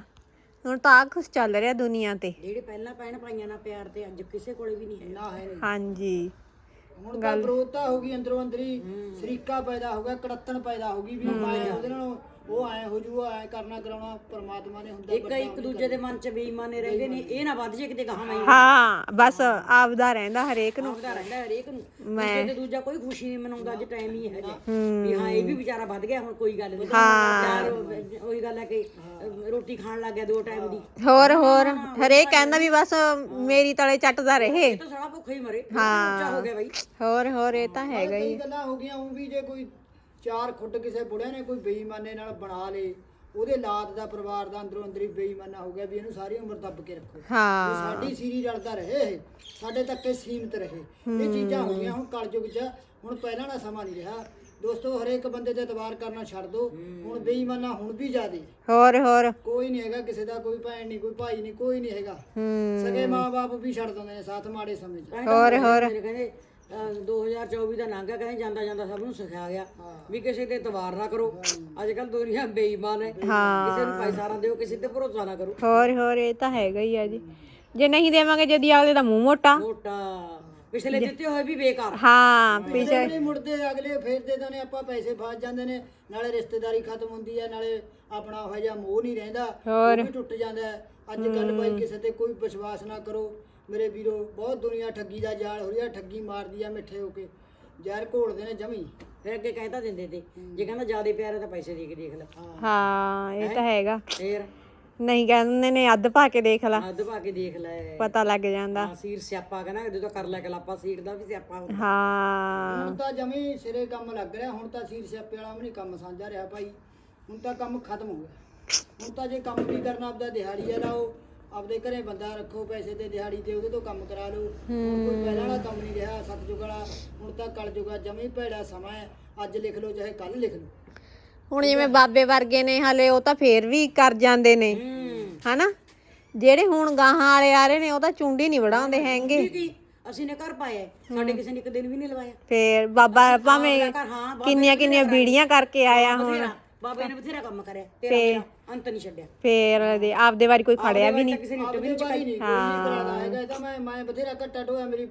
ਹੁਣ ਤਾਂ ਆਹ ਕੁਛ ਚੱਲ ਰਿਹਾ ਦੁਨੀਆ ਤੇ। ਜਿਹੜੇ ਪਹਿਲਾਂ ਭੈਣ ਭਾਈਆਂ ਨਾਲ ਪਿਆਰ ਤੇ ਅੱਜ ਕਿਸੇ ਕੋਲੇ ਵੀ ਨਹੀਂ ਹੈ ਨਾ ਹੈ ਨਹੀਂ। ਹਾਂਜੀ। ਹੁਣ ਤਾਂ ਵਿਰੋਧਤਾ ਹੋ ਗਈ ਅੰਦਰੋਂ ਅੰਦਰੀ ਸ਼ਰੀਕਾ ਪੈਦਾ ਹੋ ਗਿਆ ਕੜੱਤਣ ਪੈਦਾ ਹੋ ਗਈ ਵੀ ਮੈਂ ਉਹਦੇ ਨਾਲ ਉਹ ਐ ਹੋ ਜੂ ਐ ਕਰਨਾ ਕਰਾਉਣਾ ਪਰਮਾਤਮਾ ਨੇ ਹੁੰਦਾ ਇੱਕ ਇੱਕ ਦੂਜੇ ਦੇ ਮਨ 'ਚ ਬੇਈਮਾਨੇ ਰਹਿੰਦੇ ਨੇ ਇਹ ਨਾ ਵੱਧ ਜੇ ਕਿਤੇ ਗਾਹਾਂ ਮੈਂ ਹਾਂ ਬਸ ਆਪਦਾ ਰਹਿੰਦਾ ਹਰੇਕ ਨੂੰ। ਆਪਦਾ ਰਹਿੰਦਾ ਹਰੇਕ ਨੂੰ। ਮੈਂ ਤੇ ਦੂਜਾ ਕੋਈ ਖੁਸ਼ੀ ਨਹੀਂ ਮਨਾਉਂਦਾ ਅੱਜ ਟਾਈਮ ਹੀ ਹੈ। ਵੀ ਹਾਂ ਇਹ ਵੀ ਵਿਚਾਰਾ ਵੱਧ ਗਿਆ ਹੁਣ ਕੋਈ ਗੱਲ ਨਹੀਂ। ਯਾਰ ਉਹ- ਗੱਲ ਹੈ ਕਿ ਰੋਟੀ ਖਾਣ ਲੱਗ ਗਿਆ ਦੋ ਟਾਈਮ ਦੀ। ਹੋਰ ਹੋਰ। ਹਰੇਕ ਕਹਿੰਦਾ ਵੀ ਬਸ ਮੇਰੀ ਤਲੇ ਚੱਟਦਾ ਰਹੇ। ਇਹ ਤਾਂ ਸਾਲਾ ਭੁੱਖਾ ਹੀ ਮਰੇ। ਹਾਂ। ਹੋ ਗਿਆ ਬਾਈ। ਹੋਰ ਹੋਰ ਇਹ ਤਾਂ ਹੈਗਾ ਹੀ। ਕਈ ਗੱਲਾਂ ਹੋ ਗਈਆਂ ਉਹ ਵੀ ਜੇ ਕੋਈ ਚਾਰ ਖੁੱਡ ਕਿਸੇ ਬੁੜਿਆਂ ਨੇ ਕੋਈ ਬੇਈਮਾਨੇ ਨਾਲ ਬਣਾ ਲੇ ਉਹਦੇ ਲਾਤ ਦਾ ਪਰਿਵਾਰ ਦਾ ਅੰਦਰੋਂ ਅੰਦਰੀ ਬੇਈਮਾਨਾ ਹੋ ਗਿਆ ਵੀ ਇਹਨੂੰ ਸਾਰੀ ਉਮਰ ਦੱਬ ਕੇ ਰੱਖੋ। ਵੀ ਹਾਂ ਸਾਡੀ ਸੀਰੀ ਰਲਦਾ ਰਹੇ ਇਹ ਸਾਡੇ ਤੱਕ ਇਹ ਸੀਮਤ ਰਹੇ। ਇਹ ਚੀਜ਼ਾਂ ਹੋ ਗਈਆਂ ਹੁਣ ਕਲਯੁਗ 'ਚ ਹੁਣ ਪਹਿਲਾਂ ਵਾਲਾ ਸਮਾਂ ਨਹੀਂ ਰਿਹਾ। ਦੋਸਤੋ ਹਰੇਕ ਬੰਦੇ ਤੇ ਇਤਬਾਰ ਕਰਨਾ ਛੱਡ ਦਿਓ ਹੁਣ ਬੇਈਮਾਨਾ ਹੁਣ ਵੀ ਜ਼ਿਆਦੇ। ਹੋਰ ਹੋਰ। ਕੋਈ ਨਹੀਂ ਹੈਗਾ ਕਿਸੇ ਦਾ ਕੋਈ ਭੈਣ ਨਹੀਂ ਕੋਈ ਭਾਈ ਨਹੀਂ ਕੋਈ ਨਹੀਂ ਹੈਗਾ। ਹੂੰ। ਸਗੇ ਮਾਪੇ ਵੀ ਛੱਡ ਦਿੰਦੇ ਨੇ ਸਾਥ ਮਾੜੇ ਸਮੇਂ 'ਚ। ਹੋਰ ਹੋਰ। ਕਹਿੰਦੇ ਅਹ, 2024 ਦਾ ਲੰਘਿਆ ਕਹਿੰਦੇ ਜਾਂਦਾ ਜਾਂਦਾ ਸਭ ਨੂੰ ਸਿਖਾ ਗਿਆ ਵੀ ਕਿਸੇ ਤੇ ਤਵਾਰ ਨਾ ਕਰੋ। ਅੱਜ ਕੱਲ ਦੁਨੀਆ ਬੇਈਮਾਨ ਹੈ। ਕਿਸੇ ਨੂੰ ਪੈਸਾ ਨਾ ਦਿਓ ਕਿਸੇ ਤੇ ਭਰੋਸਾ ਨਾ ਕਰੋ। ਹੋਰ ਹੋਰ ਇਹ ਤਾਂ ਹੈਗਾ ਹੀ ਆ ਜੀ। ਜੇ ਨਹੀਂ ਦੇਵਾਂਗੇ ਜਦੀ ਅਗਲੇ ਦਾ ਮੂੰਹ ਮੋਟਾ। ਮੋਟਾ। ਪਿਛਲੇ ਦਿੱਤੇ ਹੋਏ ਵੀ ਬੇਕਾਰ। ਹਾਂ ਪਿੱਛੇ ਨਹੀਂ ਮੁੜਦੇ ਅਗਲੇ ਫੇਰ ਦੇ ਦਨੇ ਆਪਾਂ ਪੈਸੇ ਫਸ ਜਾਂਦੇ ਨੇ। ਨਾਲੇ ਰਿਸ਼ਤੇਦਾਰੀ ਖਤਮ ਹੁੰਦੀ ਹੈ ਨਾਲੇ ਆਪਣਾ ਉਹ ਜਿਹਾ ਮੋਹ ਨਹੀਂ ਰਹਿੰਦਾ। ਉਹ ਵੀ ਟੁੱਟ ਜਾਂਦਾ। ਹੈ। ਅੱਜ ਕੱਲ ਬਾਈ ਕਿਸੇ ਤੇ ਕੋਈ ਵਿਸ਼ਵਾਸ ਨਾ ਕਰੋ। ਮੇਰੇ ਵੀਰੋ ਬਹੁਤ ਦੁਨੀਆ ਠੱਗੀ ਦਾ ਜਾਲ ਹੋ ਰਿਹਾ ਠੱਗੀ ਮਾਰਦੀ ਆ ਮਿੱਠੇ ਹੋ ਕੇ। ਜ਼ਹਿਰ ਘੋਲਦੇ ਨੇ ਜਮੀ। ਫਿਰ ਅੱਗੇ ਕਹਿਤਾ ਦਿੰਦੇ ਤੇ ਜੇ ਕਹਿੰਦਾ ਜਿਆਦੇ ਪਿਆਰ ਹੈ ਤਾਂ ਪੈਸੇ ਦੇ ਕੇ ਦੇਖ ਲੈ। ਹਾਂ। ਇਹ ਤਾਂ ਹੈਗਾ। ਫੇਰ? ਨਹੀਂ ਕਹਿੰਦੇ ਨੇ ਅੱਧ ਪਾ ਕੇ ਦੇਖ ਲਾ। ਅੱਧ ਪਾ ਕੇ ਦੇਖ ਲੈ। ਪਤਾ ਲੱਗ ਜਾਂਦਾ। ਹਾਂ ਸੀਰ ਸਿਆਪਾ ਕਹਿੰਦਾ ਜਦੋਂ ਕਰ ਲੈ ਕਲਾਪਾ ਸੀਟ ਦਾ ਵੀ ਸਿਆਪਾ ਹੁੰਦਾ। ਹਾਂ। ਹੁਣ ਤਾਂ ਜਮੀ ਸਿਰੇ ਕੰਮ ਲੱਗ ਰਿਹਾ ਹੁਣ ਤਾਂ ਸੀਰ ਸਿਆਪੇ ਵਾਲਾ ਵੀ ਨਹੀਂ ਕੰਮ ਸਾਂਝਾ ਰਿਹਾ ਭਾਈ। ਹੁਣ ਤਾਂ ਕੰਮ ਖਤਮ ਹੋ ਗਿਆ। ਹੁਣ ਤਾਂ ਜੇ ਕੰਮ ਵੀ ਕਰਨਾ ਆਪਦਾ ਦਿਹਾੜੀ ਆ ਲਾਓ ਆਪਦੇ ਘਰੇ ਬੰਦਾ ਰੱਖੋ ਪੈਸੇ ਤੇ ਦਿਹਾੜੀ ਤੇ ਉਹਦੇ ਤੋਂ ਕੰਮ ਕਰਾ ਲਓ। ਹੁਣ ਕੋਈ ਪਹਿਲਾਂ ਵਾਲਾ ਕੰਮ ਨਹੀਂ ਰਿਹਾ ਸਤਜੁਗ ਵਾਲਾ ਹੁਣ ਤਾਂ ਕਲਯੁਗ ਆ ਜਮੀ ਭੈੜਾ ਸਮਾਂ ਹੈ। ਅੱਜ ਲਿਖ ਲਓ ਚਾਹੇ ਕੱਲ ਲਿਖ ਲਓ। ਹੁਣ ਜਿਵੇਂ ਬਾਬੇ ਵਰਗੇ ਨੇ ਹਲੇ ਉਹ ਤਾਂ ਫੇਰ ਵੀ ਕਰ ਜਾਂਦੇ ਨੇ। ਹਨਾ? ਜਿਹੜੇ ਹੁਣ ਗਾਹਾਂ ਵਾਲੇ ਆ ਰਹੇ ਨੇ ਉਹ ਤਾਂ ਚੁੰਡੀ ਨਹੀਂ ਵੜਾਉਂਦੇ ਹੈਗੇ। ਕੀ? ਅਸੀਂ ਨੇ ਘਰ ਪਾਇਆ ਹੈ, ਸਾਡੇ ਕਿਸੇ ਨੇ ਇੱਕ ਦਿਨ ਵੀ ਨਹੀਂ ਲਵਾਇਆ। ਫੇਰ ਬਾਬਾ ਭਾਵੇਂ ਕਿੰਨੀਆਂ ਕਿੰਨੀਆਂ ਬੀੜੀਆਂ ਕਰਕੇ ਆਇਆ ਹੁਣ। ਬਾਬੇ ਨੇ ਬਥੇਰਾ ਕੰਮ ਕਰਿਆ ਤੇਰਾ ਮੇਰਾ ਅੰਤ ਨਹੀਂ ਛੱਡਿਆ। ਫੇਰ ਦੇ ਆਪਦੇ ਵਾਰੀ ਕੋਈ ਖੜਿਆ ਵੀ ਨਹੀਂ। ਕਿਸੇ ਨੇ ਆਪਦੇ ਵਾਰੀ ਨਹੀਂ ਕੋਈ ਨਹੀਂ ਕਰਾਦਾ ਹੈਗਾ ਇਹ ਤਾਂ ਮੈਂ ਮੈਂ ਬਥੇਰਾ ਘੱਟਾ ਢੋਇਆ ਮੇਰੀ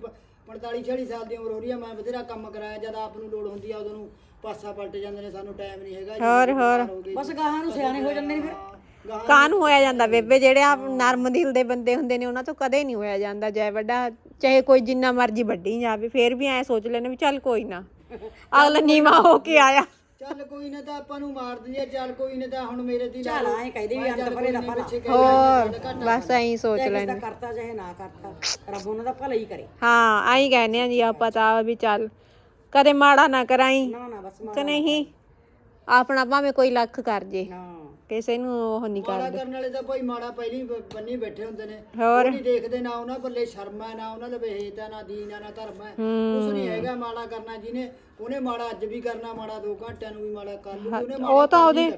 45 46 ਸਾਲ ਦੀ ਉਮਰ ਹੋ ਰਹੀ ਹੈ ਮੈਂ ਬਥੇਰਾ ਕੰਮ ਕਰਾਇਆ ਜਦ ਆਪ ਨੂੰ ਲੋੜ ਹੁੰਦੀ ਆ ਉਦੋਂ ਨੂੰ ਪਾਸਾ ਪਲਟ ਜਾਂਦੇ ਨੇ ਸਾਨੂੰ ਟਾਈਮ ਨਹੀਂ ਹੈਗਾ ਹੋਰ ਹੋਰ। ਬਸ ਗਾਹਾਂ ਨੂੰ ਸਿਆਣੇ ਹੋ ਜਾਂਦੇ ਨੇ ਫਿਰ। ਕਾਨ ਹੋਇਆ ਜਾਂਦਾ ਬੇਬੇ ਜਿਹੜੇ ਆ ਨਰਮ ਦਿਲ ਦੇ ਬੰਦੇ ਹੁੰਦੇ ਨੇ ਉਹਨਾਂ ਤੋਂ ਕਦੇ ਨਹੀਂ ਹੋਇਆ ਜਾਂਦਾ ਜੈ ਵੱਡਾ ਚਾਹੇ ਕੋਈ ਜਿੰਨਾ ਮਰਜ਼ੀ ਵੱਡੀ ਜਾਵੇ ਫੇਰ ਵੀ ਐ ਸੋਚ ਲੈਣੇ ਵੀ ਚੱਲ ਕੋਈ ਨਾ। ਅਗਲਾ ਨੀਵਾ ਹੋ ਕੇ ਆਇਆ। ਚੱਲ ਕੋਈ ਨਾ ਤਾਂ ਆਪਾਂ ਨੂੰ ਮਾਰ ਦਿੰਦੀ ਆ ਚੱਲ ਕੋਈ ਨਾ ਤਾਂ ਹੁਣ ਮੇਰੇ ਦੀ ਚੱਲ ਆਏ ਕਹਿੰਦੇ ਵੀ ਅੰਤ ਭਰੇ ਦਾ ਭਲਾ। ਹੋਰ ਬਸ ਐਂ ਸੋਚ ਚਾਹੇ ਲੈ ਕਿਸੇ ਦਾ ਕਰਤਾ ਚਾਹੇ ਨਾ ਕਰਤਾ ਰੱਬ ਉਹਨਾਂ ਦਾ ਭਲਾ ਹੀ ਕਰੇ। ਹਾਂ ਆਈ ਕਹਿੰਦੇ ਆ ਜੀ ਆਪਾਂ ਤਾਂ ਵੀ ਚੱਲ ਕਦੇ ਮਾੜਾ ਨਾ ਕਰਾਈ ਨਾ ਨਾ ਬਸ ਕਿ ਨਹੀਂ? ਆਪਣਾ ਭਾਵੇਂ ਕੋਈ ਲੱਖ ਕਰ ਜੇ। ਨਾ। ਕਿਸੇ ਨੂੰ ਉਹ ਨਹੀਂ ਮਾੜਾ ਕਰਦੇ। ਕਰਨ ਵਾਲੇ ਤਾਂ ਭਾਈ ਮਾੜਾ ਪਹਿਲੀ ਬੰਨੀ ਬੈਠੇ ਹੁੰਦੇ ਨੇ। ਹੋਰ। ਉਹ ਨਹੀਂ ਦੇਖਦੇ ਨਾ ਉਹਨਾਂ ਪੱਲੇ ਸ਼ਰਮ ਹੈ ਨਾ ਉਹਨਾਂ ਦੇ ਬਹੇਤ ਹੈ ਨਾ ਦੀਨ ਹੈ ਨਾ ਧਰਮ ਹੈ। ਕੁਝ ਨਹੀਂ ਹੈਗਾ ਮਾੜਾ ਕਰਨਾ ਜਿਹਨੇ ਉਹਨੇ ਮਾੜਾ ਅੱਜ ਵੀ ਕਰਨਾ ਮਾੜਾ ਦੋ ਘੰਟਿਆਂ ਨੂੰ ਵੀ ਮਾੜਾ ਕਰ ਲੂ ਉਹਨੇ ਮਾੜਾ ਉਹ ਤਾਂ ਉਹਦੇ।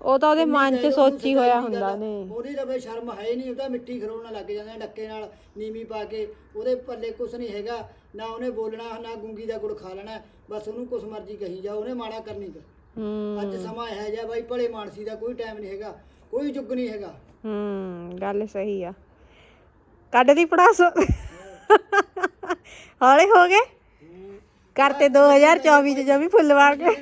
ਉਹ ਤਾਂ ਉਹਦੇ ਮਨ 'ਚ ਸੋਚੀ ਹੋਇਆ ਹੁੰਦਾ ਨੇ। ਉਹਦੀ ਤਾਂ ਬਈ ਸ਼ਰਮ ਹੈ ਹੀ ਨਹੀਂ ਉਹ ਤਾਂ ਮਿੱਟੀ ਖਰੋਣ ਲੱਗ ਜਾਂਦਾ ਡੱਕੇ ਨਾਲ ਨੀਵੀਂ ਪਾ ਕੇ। ਉਹਦੇ ਪੱਲੇ ਕੁਝ ਨਹੀਂ ਹੈਗਾ ਨਾ ਉਹਨੇ ਬੋਲਣਾ ਨਾ ਗੁੰਗੀ ਦਾ ਗੁੜ ਖਾ ਲੈਣਾ ਬਸ ਉਹਨੂੰ ਕੁਛ ਮਰਜ਼ੀ ਕਹੀ ਜਾ ਉਹਨੇ ਮਾੜਾ ਕਰਨੀ ਕਰ ਹੂੰ। ਅੱਜ ਸਮਾਂ ਹੈ ਜਿਹਾ ਬਾਈ ਭਲੇ ਮਾਨਸੀ ਦਾ ਕੋਈ ਟਾਈਮ ਨਹੀਂ ਹੈਗਾ ਕੋਈ ਯੁੱਗ ਨਹੀਂ ਹੈਗਾ। ਹੂੰ ਗੱਲ ਸਹੀ ਆ। ਕੱਢ ਦੀ ਪੜਾਸ। ਹੌਲੇ ਹੋ ਗਏ? ਕਰਤੇ 2024 ਚ ਜਮੀ ਫੁੱਲ ਵਾਰ ਕੇ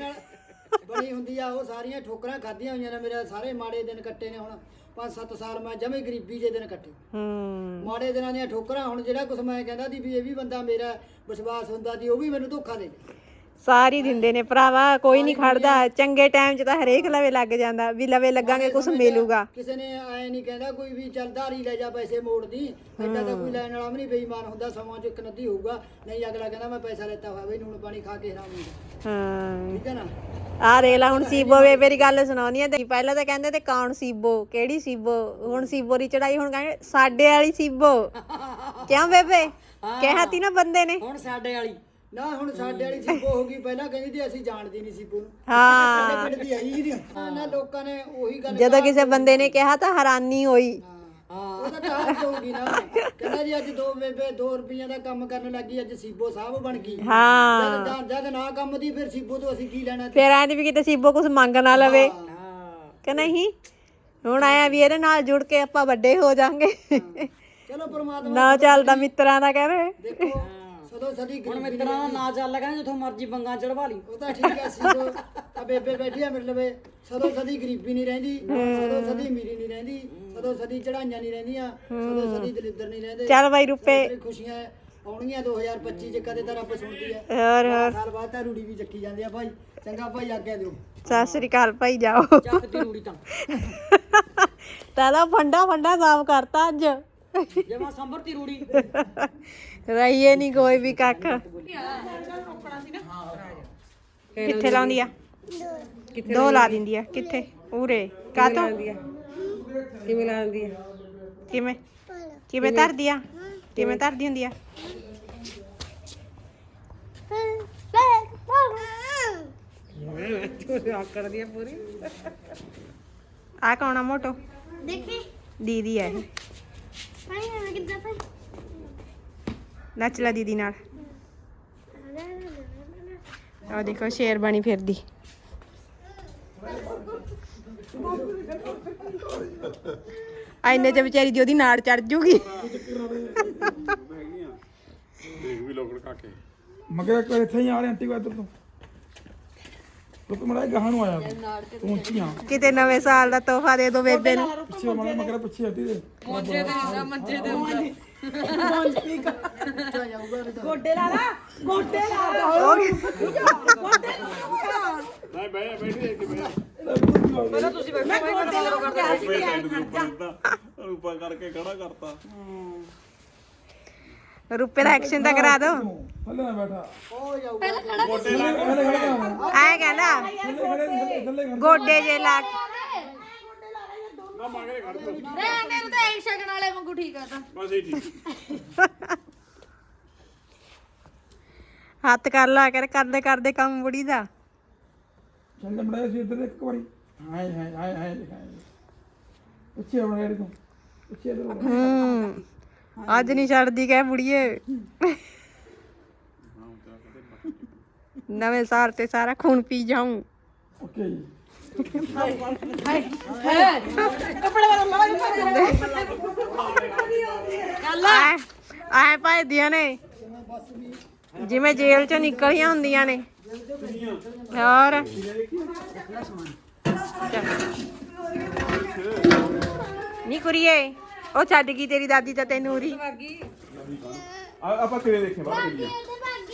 ਬਣੀ ਹੁੰਦੀ ਆ ਉਹ ਸਾਰੀਆਂ ਠੋਕਰਾਂ ਖਾਧੀਆਂ ਹੋਈਆਂ ਨੇ ਮੇਰੇ ਸਾਰੇ ਮਾੜੇ ਦਿਨ ਕੱਟੇ ਨੇ ਹੁਣ। 5-7 ਸਾਲ ਮੈਂ ਜਮੇ ਗਰੀਬੀ ਜੇ ਦਿਨ ਕੱਟੇ। ਹੂੰ। ਮਾੜੇ ਦਿਨਾਂ ਦੀਆਂ ਠੋਕਰਾਂ ਹੁਣ ਜਿਹੜਾ ਕੁਝ ਮੈਂ ਕਹਿੰਦਾ ਸੀ ਵੀ ਇਹ ਵੀ ਬੰਦਾ ਮੇਰਾ ਵਿਸ਼ਵਾਸ ਹੁੰਦਾ ਸੀ ਉਹ ਵੀ ਮੈਨੂੰ ਧੋਖਾ ਦੇ ਗਿਆ। ਸਾਰੀ ਦਿੰਦੇ ਨੇ ਭਰਾਵਾ ਕੋਈ ਨਹੀਂ ਖੜਦਾ ਚੰਗੇ ਟਾਈਮ 'ਚ ਤਾਂ ਹਰੇਕ ਲਵੇ ਲੱਗ ਜਾਂਦਾ ਵੀ ਲਵੇ ਲੱਗਾਂਗੇ ਕੁਝ ਮਿਲੂਗਾ। ਕਿਸੇ ਨੇ ਐ ਨਹੀਂ ਕਹਿੰਦਾ ਕੋਈ ਵੀ ਚੱਲ ਧਾਰੀ ਲੈ ਜਾ ਪੈਸੇ ਮੋੜਦੀ ਐਡਾ ਤਾਂ ਕੋਈ ਲੈਣ ਵਾਲਾ ਵੀ ਨਹੀਂ ਬੇਈਮਾਨ ਹੁੰਦਾ ਸਮਾਂ ਚ ਇੱਕ ਨਦੀ ਹੋਊਗਾ ਨਹੀਂ ਅਗਲਾ ਕਹਿੰਦਾ ਮੈਂ ਪੈਸਾ ਲੈਤਾ ਹੋਇਆ ਬਈ ਨੂਣ ਪਾਣੀ ਖਾ ਕੇ ਹਰਾਮੂਗਾ ਹਾਂ। ਠੀਕ ਹੈ ਨਾ? ਆ ਰੇ ਲਾ ਹੁਣ ਸੀਬੋ ਵੇ ਮੇਰੀ ਗੱਲ ਸੁਣਾਉਣੀ ਆ ਤੇ ਪਹਿਲਾਂ ਤਾਂ ਕਹਿੰਦੇ ਤੇ ਕੌਣ ਸੀਬੋ ਕਿਹੜੀ ਸੀਬੋ? ਹੁਣ ਸੀਬੋ ਦੀ ਚੜਾਈ ਹੁਣ ਕਹਿੰਦੇ ਸਾਡੇ ਵਾਲੀ ਸੀਬੋ। ਕਿਉਂ ਬੇਬੇ? ਕਿਹਾ ਤੀ ਨਾ ਬੰਦੇ ਨੇ। ਹੁਣ ਸਾਡੇ ਵਾਲੀ। ਨਾ ਹੁਣ ਸਾਡੇ ਵਾਲੀ ਸੀਪੋ ਹੋ ਗਈ ਪਹਿਲਾਂ ਕਹਿੰਦੀ ਸੀ ਅਸੀਂ ਜਾਣਦੀ ਨਹੀਂ ਸੀਪੋ ਨੂੰ ਹਾਂ। ਸਾਡੇ ਪਿੰਡ ਦੀ ਆਈ ਨਹੀਂ। ਨਾ ਲੋਕਾਂ ਨੇ ਉਹੀ ਗੱਲ ਜਦੋਂ ਕਿਸੇ ਬੰਦੇ ਨੇ ਕਿਹਾ ਤਾਂ ਹੈਰਾਨੀ ਹੋਈ। ਹਾਂ। ਉਹ ਤਾਂ ਕਾਰ ਹੋਊਗੀ ਨਾ। ਕਹਿੰਦਾ ਜੀ ਅੱਜ ਦੋ ਬੇਬੇ 2 ਰੁਪਈਆ ਦਾ ਕੰਮ ਕਰਨ ਲੱਗੀ ਅੱਜ ਸੀਬੋ ਸਾਹਿਬ ਬਣ ਗਈ। ਹਾਂ। ਜਦ ਜਦ ਨਾ ਕੰਮ ਦੀ ਫਿਰ ਸੀਬੋ ਤੋਂ ਅਸੀਂ ਕੀ ਲੈਣਾ ਫਿਰ ਐਂ ਦੀ ਵੀ ਕਿਤੇ ਸੀਬੋ ਕੁਝ ਮੰਗ ਨਾ ਲਵੇ। ਹਾਂ। ਕਿ ਨਹੀਂ? ਹੁਣ ਆਇਆ ਵੀ ਇਹਦੇ ਨਾਲ ਜੁੜ ਕੇ ਆਪਾਂ ਵੱਡੇ ਹੋ ਜਾਾਂਗੇ। ਚਲੋ ਪ੍ਰਮਾਤਮਾ ਨਾ ਚੱਲਦਾ ਮਿੱਤਰਾਂ ਦਾ ਕਹਿੰਦੇ ਦੇਖੋ। ਸਦੋਂ ਸਦੀ ਹੁਣ ਗਰੀਬੀ ਮਿੱਤਰਾਂ ਦਾ ਨਾਂ ਚੱਲ ਕਹਿੰਦੇ ਜਿੱਥੋਂ ਮਰਜ਼ੀ ਬੰਗਾ ਚੜਵਾ ਲਈ। ਉਹ ਤਾਂ ਠੀਕ ਹੈ ਸੀਬੋ ਆ ਬੇਬੇ ਬੈਠੀ ਆ ਮੇਰੇ ਲਵੇ। ਸਦੋਂ ਸਦੀ ਗਰੀਬੀ ਨਹੀਂ ਰਹਿੰਦੀ ਸਦੋਂ ਸਦੀ ਅਮੀਰੀ ਨਹੀਂ ਰਹਿੰਦੀ ਸਦੋਂ ਸਦੀ ਚੜਾਈਆਂ ਨਹੀਂ ਰਹਿੰਦੀਆਂ ਸਦੋਂ ਸਦੀ ਦਲਿੱਦਰ ਨਹੀਂ ਰਹਿੰਦੇ। ਚੱਲ ਬਾਈ ਰੁਪਏ ਖੁਸ਼ੀਆਂ ਆਉਣਗੀਆਂ 2025 ਚ ਕਦੇ ਤਾਂ ਰੱਬ ਸੁਣਦੀ ਹੈ ਹੋਰ ਹੋਰ। ਸਾਲ ਬਾਅਦ ਤਾਂ ਰੂੜੀ ਵੀ ਚੱਕੀ ਜਾਂਦੀ ਆ ਭਾਈ। ਚੰਗਾ ਭਾਈ ਆਗਿਆ ਦਿਓ। ਸਤਿ ਸ੍ਰੀ ਅਕਾਲ ਭਾਈ ਜਾਓ। ਚੱਕ ਦੀ ਰੂੜੀ ਤਾਂ। ਤਾਦਾ ਫੰਡਾ ਫੰਡਾ ਸਾਫ਼ ਕਰਤਾ ਅੱਜ। ਜਮਾ ਸੰਭਰ ਦੀ ਰੂੜੀ। ਰਹੀਏ ਨਹੀਂ ਕੋਈ ਵੀ ਕੱਖ। ਕਿੱਥੇ ਲਾਉਂਦੀ ਆ? ਦੋ ਲਾ ਦਿੰਦੀ ਆ ਕਿੱਥੇ? ਉਰੇ। ਕਾਤੋਂ ਕਿਵੇਂ ਲਾਉਂਦੀ ਹੈ ਕਿਵੇਂ ਕਿਵੇਂ? ਧਰਦੀ ਆ? ਕਿਵੇਂ ਧਰਦੀ ਹੁੰਦੀ ਆ? ਆ ਕੌਣ ਆ ਮੋਟੋ? ਦੇਖੀ। ਦੀਦੀ ਆ ਇਹ। ਪਾਣੀ ਨਾਲ ਕਿੱਦਾਂ ਪਰ ਨੱਚ ਲੈ ਦੀਦੀ ਨਾਲ। ਆ ਦੇਖੋ ਸ਼ੇਰ ਬਣੀ ਫਿਰਦੀ। ਐਨੇ ਚ ਵਿਚਾਰੀ ਦੀ ਉਹਦੀ ਨਾੜ ਚੜ ਜੂਗੀ। ਮਗਰ ਇੱਕ ਵਾਰ ਇੱਥੇ ਹੀ ਆ ਰਹੇ ਆਂਟੀ ਕੋ ਇੱਧਰ ਤੋਂ। ਤੂੰ ਕਿ ਮੜਾ ਗਾਹਾਂ ਨੂੰ ਆਇਆ ਤੂੰ ਆ ਕਿਤੇ ਨਵੇਂ ਸਾਲ ਦਾ ਤੋਹਫਾ ਦੇ ਦੋ ਬੇਬੇ ਨੂੰ। ਪਿੱਛੇ ਮੜਾ ਮਗਰ ਪਿੱਛੇ ਹਟੀ ਦੇ। ਰੂਪਾ ਕਰਕੇ ਖੜਾ ਕਰਤਾ। ਰੁਪਏ ਦਾ ਐਕਸ਼ਨ ਤਾਂ ਕਰਾ ਦੋ। ਤੂੰ ਥੱਲੇ ਨਾ ਬੈਠਾ। ਪਹਿਲਾਂ ਖੜਾ ਥੱਲੇ ਖੜਾ ਕਰ। ਐ ਕਹਿੰਦਾ ਥੱਲੇ ਖੜੇ ਖੜ ਜੇ। ਨੂੰ ਤਾਂ ਇੱਕ ਸ਼ਗਨ ਵਾਲੇ ਵਾਂਗੂ ਠੀਕ ਆ ਤਾਂ। ਬਸ ਇਹ ਠੀਕ। ਹੱਥ ਕਰ ਲਾ ਕਰ ਕਰਦੇ ਕਰਦੇ ਕੰਮ ਬੁੜੀ ਦਾ ਚੱਲ ਮੜਾ ਸੀ ਇੱਧਰ ਇੱਕ ਵਾਰੀ। ਹਾਏ ਹਾਏ ਹਾਏ ਹਾਏ ਹਾਏ। ਪਿੱਛੇ ਹੋਣਾ ਯਾਰ ਤੂੰ ਪਿੱਛੇ ਇੱਧਰ। ਹੂੰ ਅੱਜ ਨਹੀਂ ਛੱਡਦੀ ਕਹਿ ਬੁੜੀਏ। ਨਵੇਂ ਸਾਲ ਤੇ ਸਾਰਾ ਖੂਨ ਪੀ ਜਾਉਂ ਓਕੇ ਜੀ। ਆਏ ਆਏ ਭਜਦੀਆਂ ਨੇ। ਜਿਵੇਂ ਜੇਲ੍ਹ ਚੋਂ ਨਿਕਲੀਆਂ ਹੁੰਦੀਆਂ ਨੇ। ਹੋਰ? ਨੀ ਕੁੜੀਏ, ਉਹ ਛੱਡ ਗਈ ਤੇਰੀ ਦਾਦੀ ਤਾਂ ਤੈਨੂੰ ਉਰੀ। ਆਪਾਂ ਕਿਹੜੇ ਦੇਖੇ ਬਾਹਰ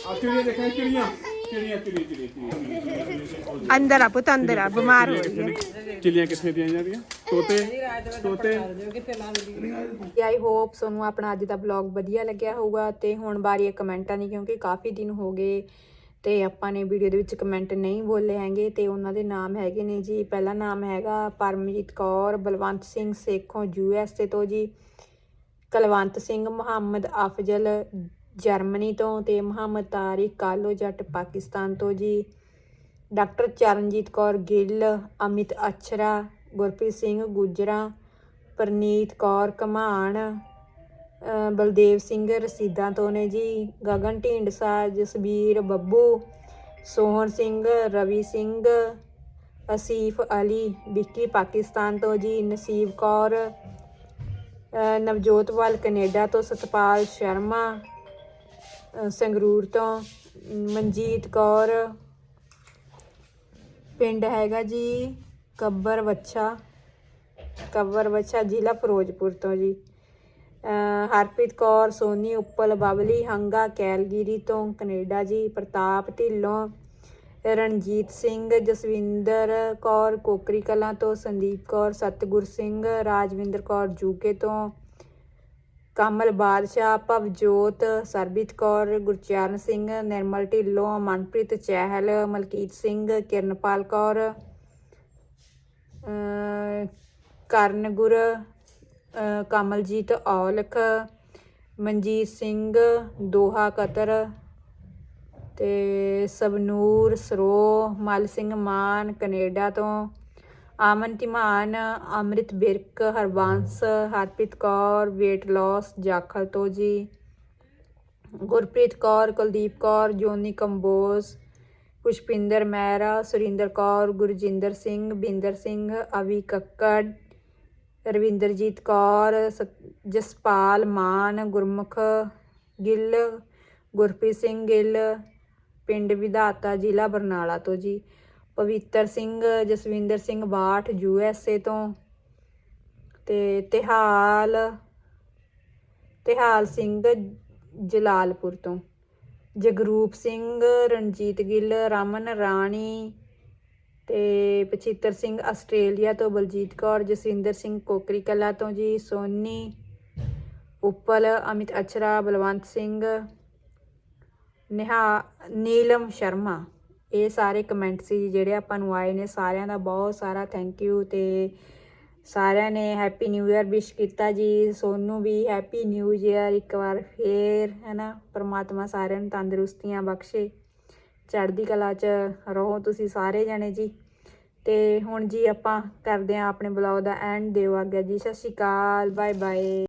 ਆ ਕਿਹੜੀਆਂ ਦੇਖੇ ਅੰਦਰ ਆ ਪੁੱਤ ਅੰਦਰ ਆ ਬਿਮਾਰ ਹੋ ਰਹੀ ਹੈ। ਚਿਲੀਆਂ ਕਿੱਥੇ ਦੀਆਂ ਜਾਂਦੀਆਂ? ਤੋਤੇ? ਤੋਤੇ? ਆਈ ਹੋਪ ਤੁਹਾਨੂੰ ਆਪਣਾ ਅੱਜ ਦਾ ਵਲੌਗ ਵਧੀਆ ਲੱਗਿਆ ਹੋਊਗਾ ਤੇ ਹੁਣ ਬਾਰੀ ਹੈ ਕਮੈਂਟਾਂ ਦੀ ਕਿਉਂਕਿ ਕਾਫੀ ਦਿਨ ਹੋ ਗਏ ਤੇ ਆਪਾਂ ਨੇ ਵੀਡੀਓ ਦੇ ਵਿੱਚ ਕਮੈਂਟ ਨਹੀਂ ਬੋਲੇ ਹੈਗੇ ਤੇ ਉਹਨਾਂ ਦੇ ਨਾਮ ਹੈਗੇ ਨੇ ਜੀ। ਪਹਿਲਾ ਨਾਮ ਹੈਗਾ ਪਰਮਜੀਤ ਕੌਰ ਬਲਵੰਤ ਸਿੰਘ ਸੇਖੋਂ ਯੂਐਸਏ ਤੋਂ ਜੀ ਕਲਵੰਤ ਸਿੰਘ ਮੁਹੰਮਦ ਅਫਜ਼ਲ ਜਰਮਨੀ ਤੋਂ ਤੇ ਮੁਹੰਮਦ ਤਾਰਿਕ ਕਾਲੋ ਜੱਟ ਪਾਕਿਸਤਾਨ ਤੋਂ ਜੀ। ਡਾਕਟਰ ਚਰਨਜੀਤ ਕੌਰ ਗਿੱਲ, ਅਮਿਤ ਅਛਰਾ, ਗੁਰਪ੍ਰੀਤ ਸਿੰਘ ਗੁਜਰਾ, ਪ੍ਰਨੀਤ ਕੌਰ ਕਮਾਨ ਬਲਦੇਵ ਸਿੰਘ ਰਸੀਦਾਂ ਤੋਂ ਨੇ ਜੀ। ਗਗਨ ਢੀਂਡਸਾ, ਜਸਬੀਰ ਬੱਬੂ, ਸੋਹਣ ਸਿੰਘ, ਰਵੀ ਸਿੰਘ, ਅਸੀਫ ਅਲੀ, ਵਿੱਕੀ ਪਾਕਿਸਤਾਨ ਤੋਂ ਜੀ। ਨਸੀਬ ਕੌਰ ਨਵਜੋਤ ਨਵਜੋਤਵਾਲ ਕੈਨੇਡਾ ਤੋਂ ਸਤਪਾਲ ਸ਼ਰਮਾ ਸੰਗਰੂਰ ਤੋਂ, ਮਨਜੀਤ ਕੌਰ, ਪਿੰਡ ਹੈਗਾ ਜੀ ਕੱਬਰ ਵੱਛਾ ਕੱਬਰ ਵੱਛਾ ਜ਼ਿਲ੍ਹਾ ਫਿਰੋਜ਼ਪੁਰ ਤੋਂ ਜੀ। ਹਰਪ੍ਰੀਤ ਕੌਰ, ਸੋਨੀ ਉੱਪਲ, ਬਬਲੀ ਹੰਗਾ, ਕੈਲਗਿਰੀ ਤੋਂ ਕੈਨੇਡਾ ਜੀ, ਪ੍ਰਤਾਪ ਢਿੱਲੋਂ, ਰਣਜੀਤ ਸਿੰਘ, ਜਸਵਿੰਦਰ ਕੌਰ, ਕੋਕਰੀ ਕਲਾਂ ਤੋਂ ਸੰਦੀਪ ਕੌਰ, ਸਤਗੁਰ ਸਿੰਘ, ਰਾਜਵਿੰਦਰ ਕੌਰ ਜੂਕੇ ਤੋਂ ਕਮਲ ਬਾਦਸ਼ਾਹ, ਭਵਜੋਤ ਸਰਬਿਤ ਕੌਰ, ਗੁਰਚਰਨ ਸਿੰਘ, ਨਿਰਮਲ ਢਿੱਲੋਂ, ਮਨਪ੍ਰੀਤ ਚਹਿਲ, ਮਲਕੀਤ ਸਿੰਘ, ਕਿਰਨਪਾਲ ਕੌਰ, ਅਹ ਕਰਨਗੁਰ ਕਮਲਜੀਤ ਔਲਖ, ਮਨਜੀਤ ਸਿੰਘ, ਦੋਹਾ ਕਤਰ ਤੇ ਸਬਨੂਰ ਸਰੋ ਮਲ ਸਿੰਘ ਮਾਨ, ਕੈਨੇਡਾ ਤੋਂ ਆਮਨ ਧੀਮਾਨ ਅੰਮ੍ਰਿਤ ਬਿਰਕ, ਹਰਬੰਸ, ਹਰਪ੍ਰੀਤ ਕੌਰ, weight loss, ਜਾਖਲ ਤੋਂ ਜੀ ਗੁਰਪ੍ਰੀਤ ਕੌਰ, ਕੁਲਦੀਪ ਕੌਰ, ਜੋਨੀ ਕੰਬੋਜ, ਪੁਸ਼ਪਿੰਦਰ ਮਹਿਰਾ, ਸੁਰਿੰਦਰ ਕੌਰ, ਗੁਰਜਿੰਦਰ ਸਿੰਘ, ਬਿੰਦਰ ਸਿੰਘ, ਅਵੀ ਕੱਕੜ, ਰਵਿੰਦਰਜੀਤ ਕੌਰ, ਸ- ਜਸਪਾਲ ਮਾਨ, ਗੁਰਮੁਖ ਗਿੱਲ, ਗੁਰਪ੍ਰੀਤ ਸਿੰਘ ਗਿੱਲ, ਪਿੰਡ ਵਿਧਾਤਾ ਜ਼ਿਲ੍ਹਾ ਬਰਨਾਲਾ ਤੋਂ ji Pavittar Singh Jaswinder Singh Bath U S A ਤੋਂ। ਤੇ ਤਿਹਾਲ ਤਿਹਾਲ ਸਿੰਘ ਜਲਾਲਪੁਰ ਤੋਂ। ਜਗਰੂਪ ਸਿੰਘ, ਰਣਜੀਤ ਗਿੱਲ, ਰਮਨ ਰਾਣੀ ਤੇ ਪਚਿੱਤਰ ਸਿੰਘ ਆਸਟ੍ਰੇਲੀਆ ਤੋਂ ਬਲਜੀਤ ਕੌਰ, ਜਸਵਿੰਦਰ ਸਿੰਘ ਕੋਕਰੀ ਕਲਾ ਤੋਂ ਜੀ, ਸੋਨੀ ਉੱਪਲ, ਅਮਿਤ ਅਛਰਾ, ਬਲਵੰਤ ਸਿੰਘ, ਨਿਹਾ, ਨੀਲਮ ਸ਼ਰਮਾ। ਇਹ ਸਾਰੇ ਕਮੈਂਟ ਸੀ ਜੀ ਜਿਹੜੇ ਆਪਾਂ ਨੂੰ ਆਏ ਨੇ, ਸਾਰਿਆਂ ਦਾ ਬਹੁਤ ਸਾਰਾ ਥੈਂਕ ਯੂ ਤੇ ਸਾਰਿਆਂ ਨੇ ਹੈਪੀ ਨਿਊ ਇਅਰ ਵਿਸ਼ ਕੀਤਾ ਜੀ, ਸੋਨੂੰ ਵੀ ਹੈਪੀ ਨਿਊ ਇਅਰ ਇੱਕ ਵਾਰ ਫੇਰ ਹੈ ਨਾ ਪ੍ਰਮਾਤਮਾ ਸਾਰਿਆਂ ਨੂੰ ਤੰਦਰੁਸਤੀਆਂ ਬਖਸ਼ੇ, ਚੜ੍ਹਦੀ ਕਲਾ 'ਚ ਰਹੋ ਤੁਸੀਂ ਸਾਰੇ ਜਣੇ ਜੀ। ਤੇ ਹੁਣ ਜੀ ਆਪਾਂ ਕਰਦੇ ਆਂ ਆਪਣੇ ਬਲੌਗ ਦਾ ਐਂਡ ਦਿਓ ਆਗਿਆ ਜੀ, ਸਤਿ ਸ਼੍ਰੀ ਅਕਾਲ ਬਾਏ ਬਾਏ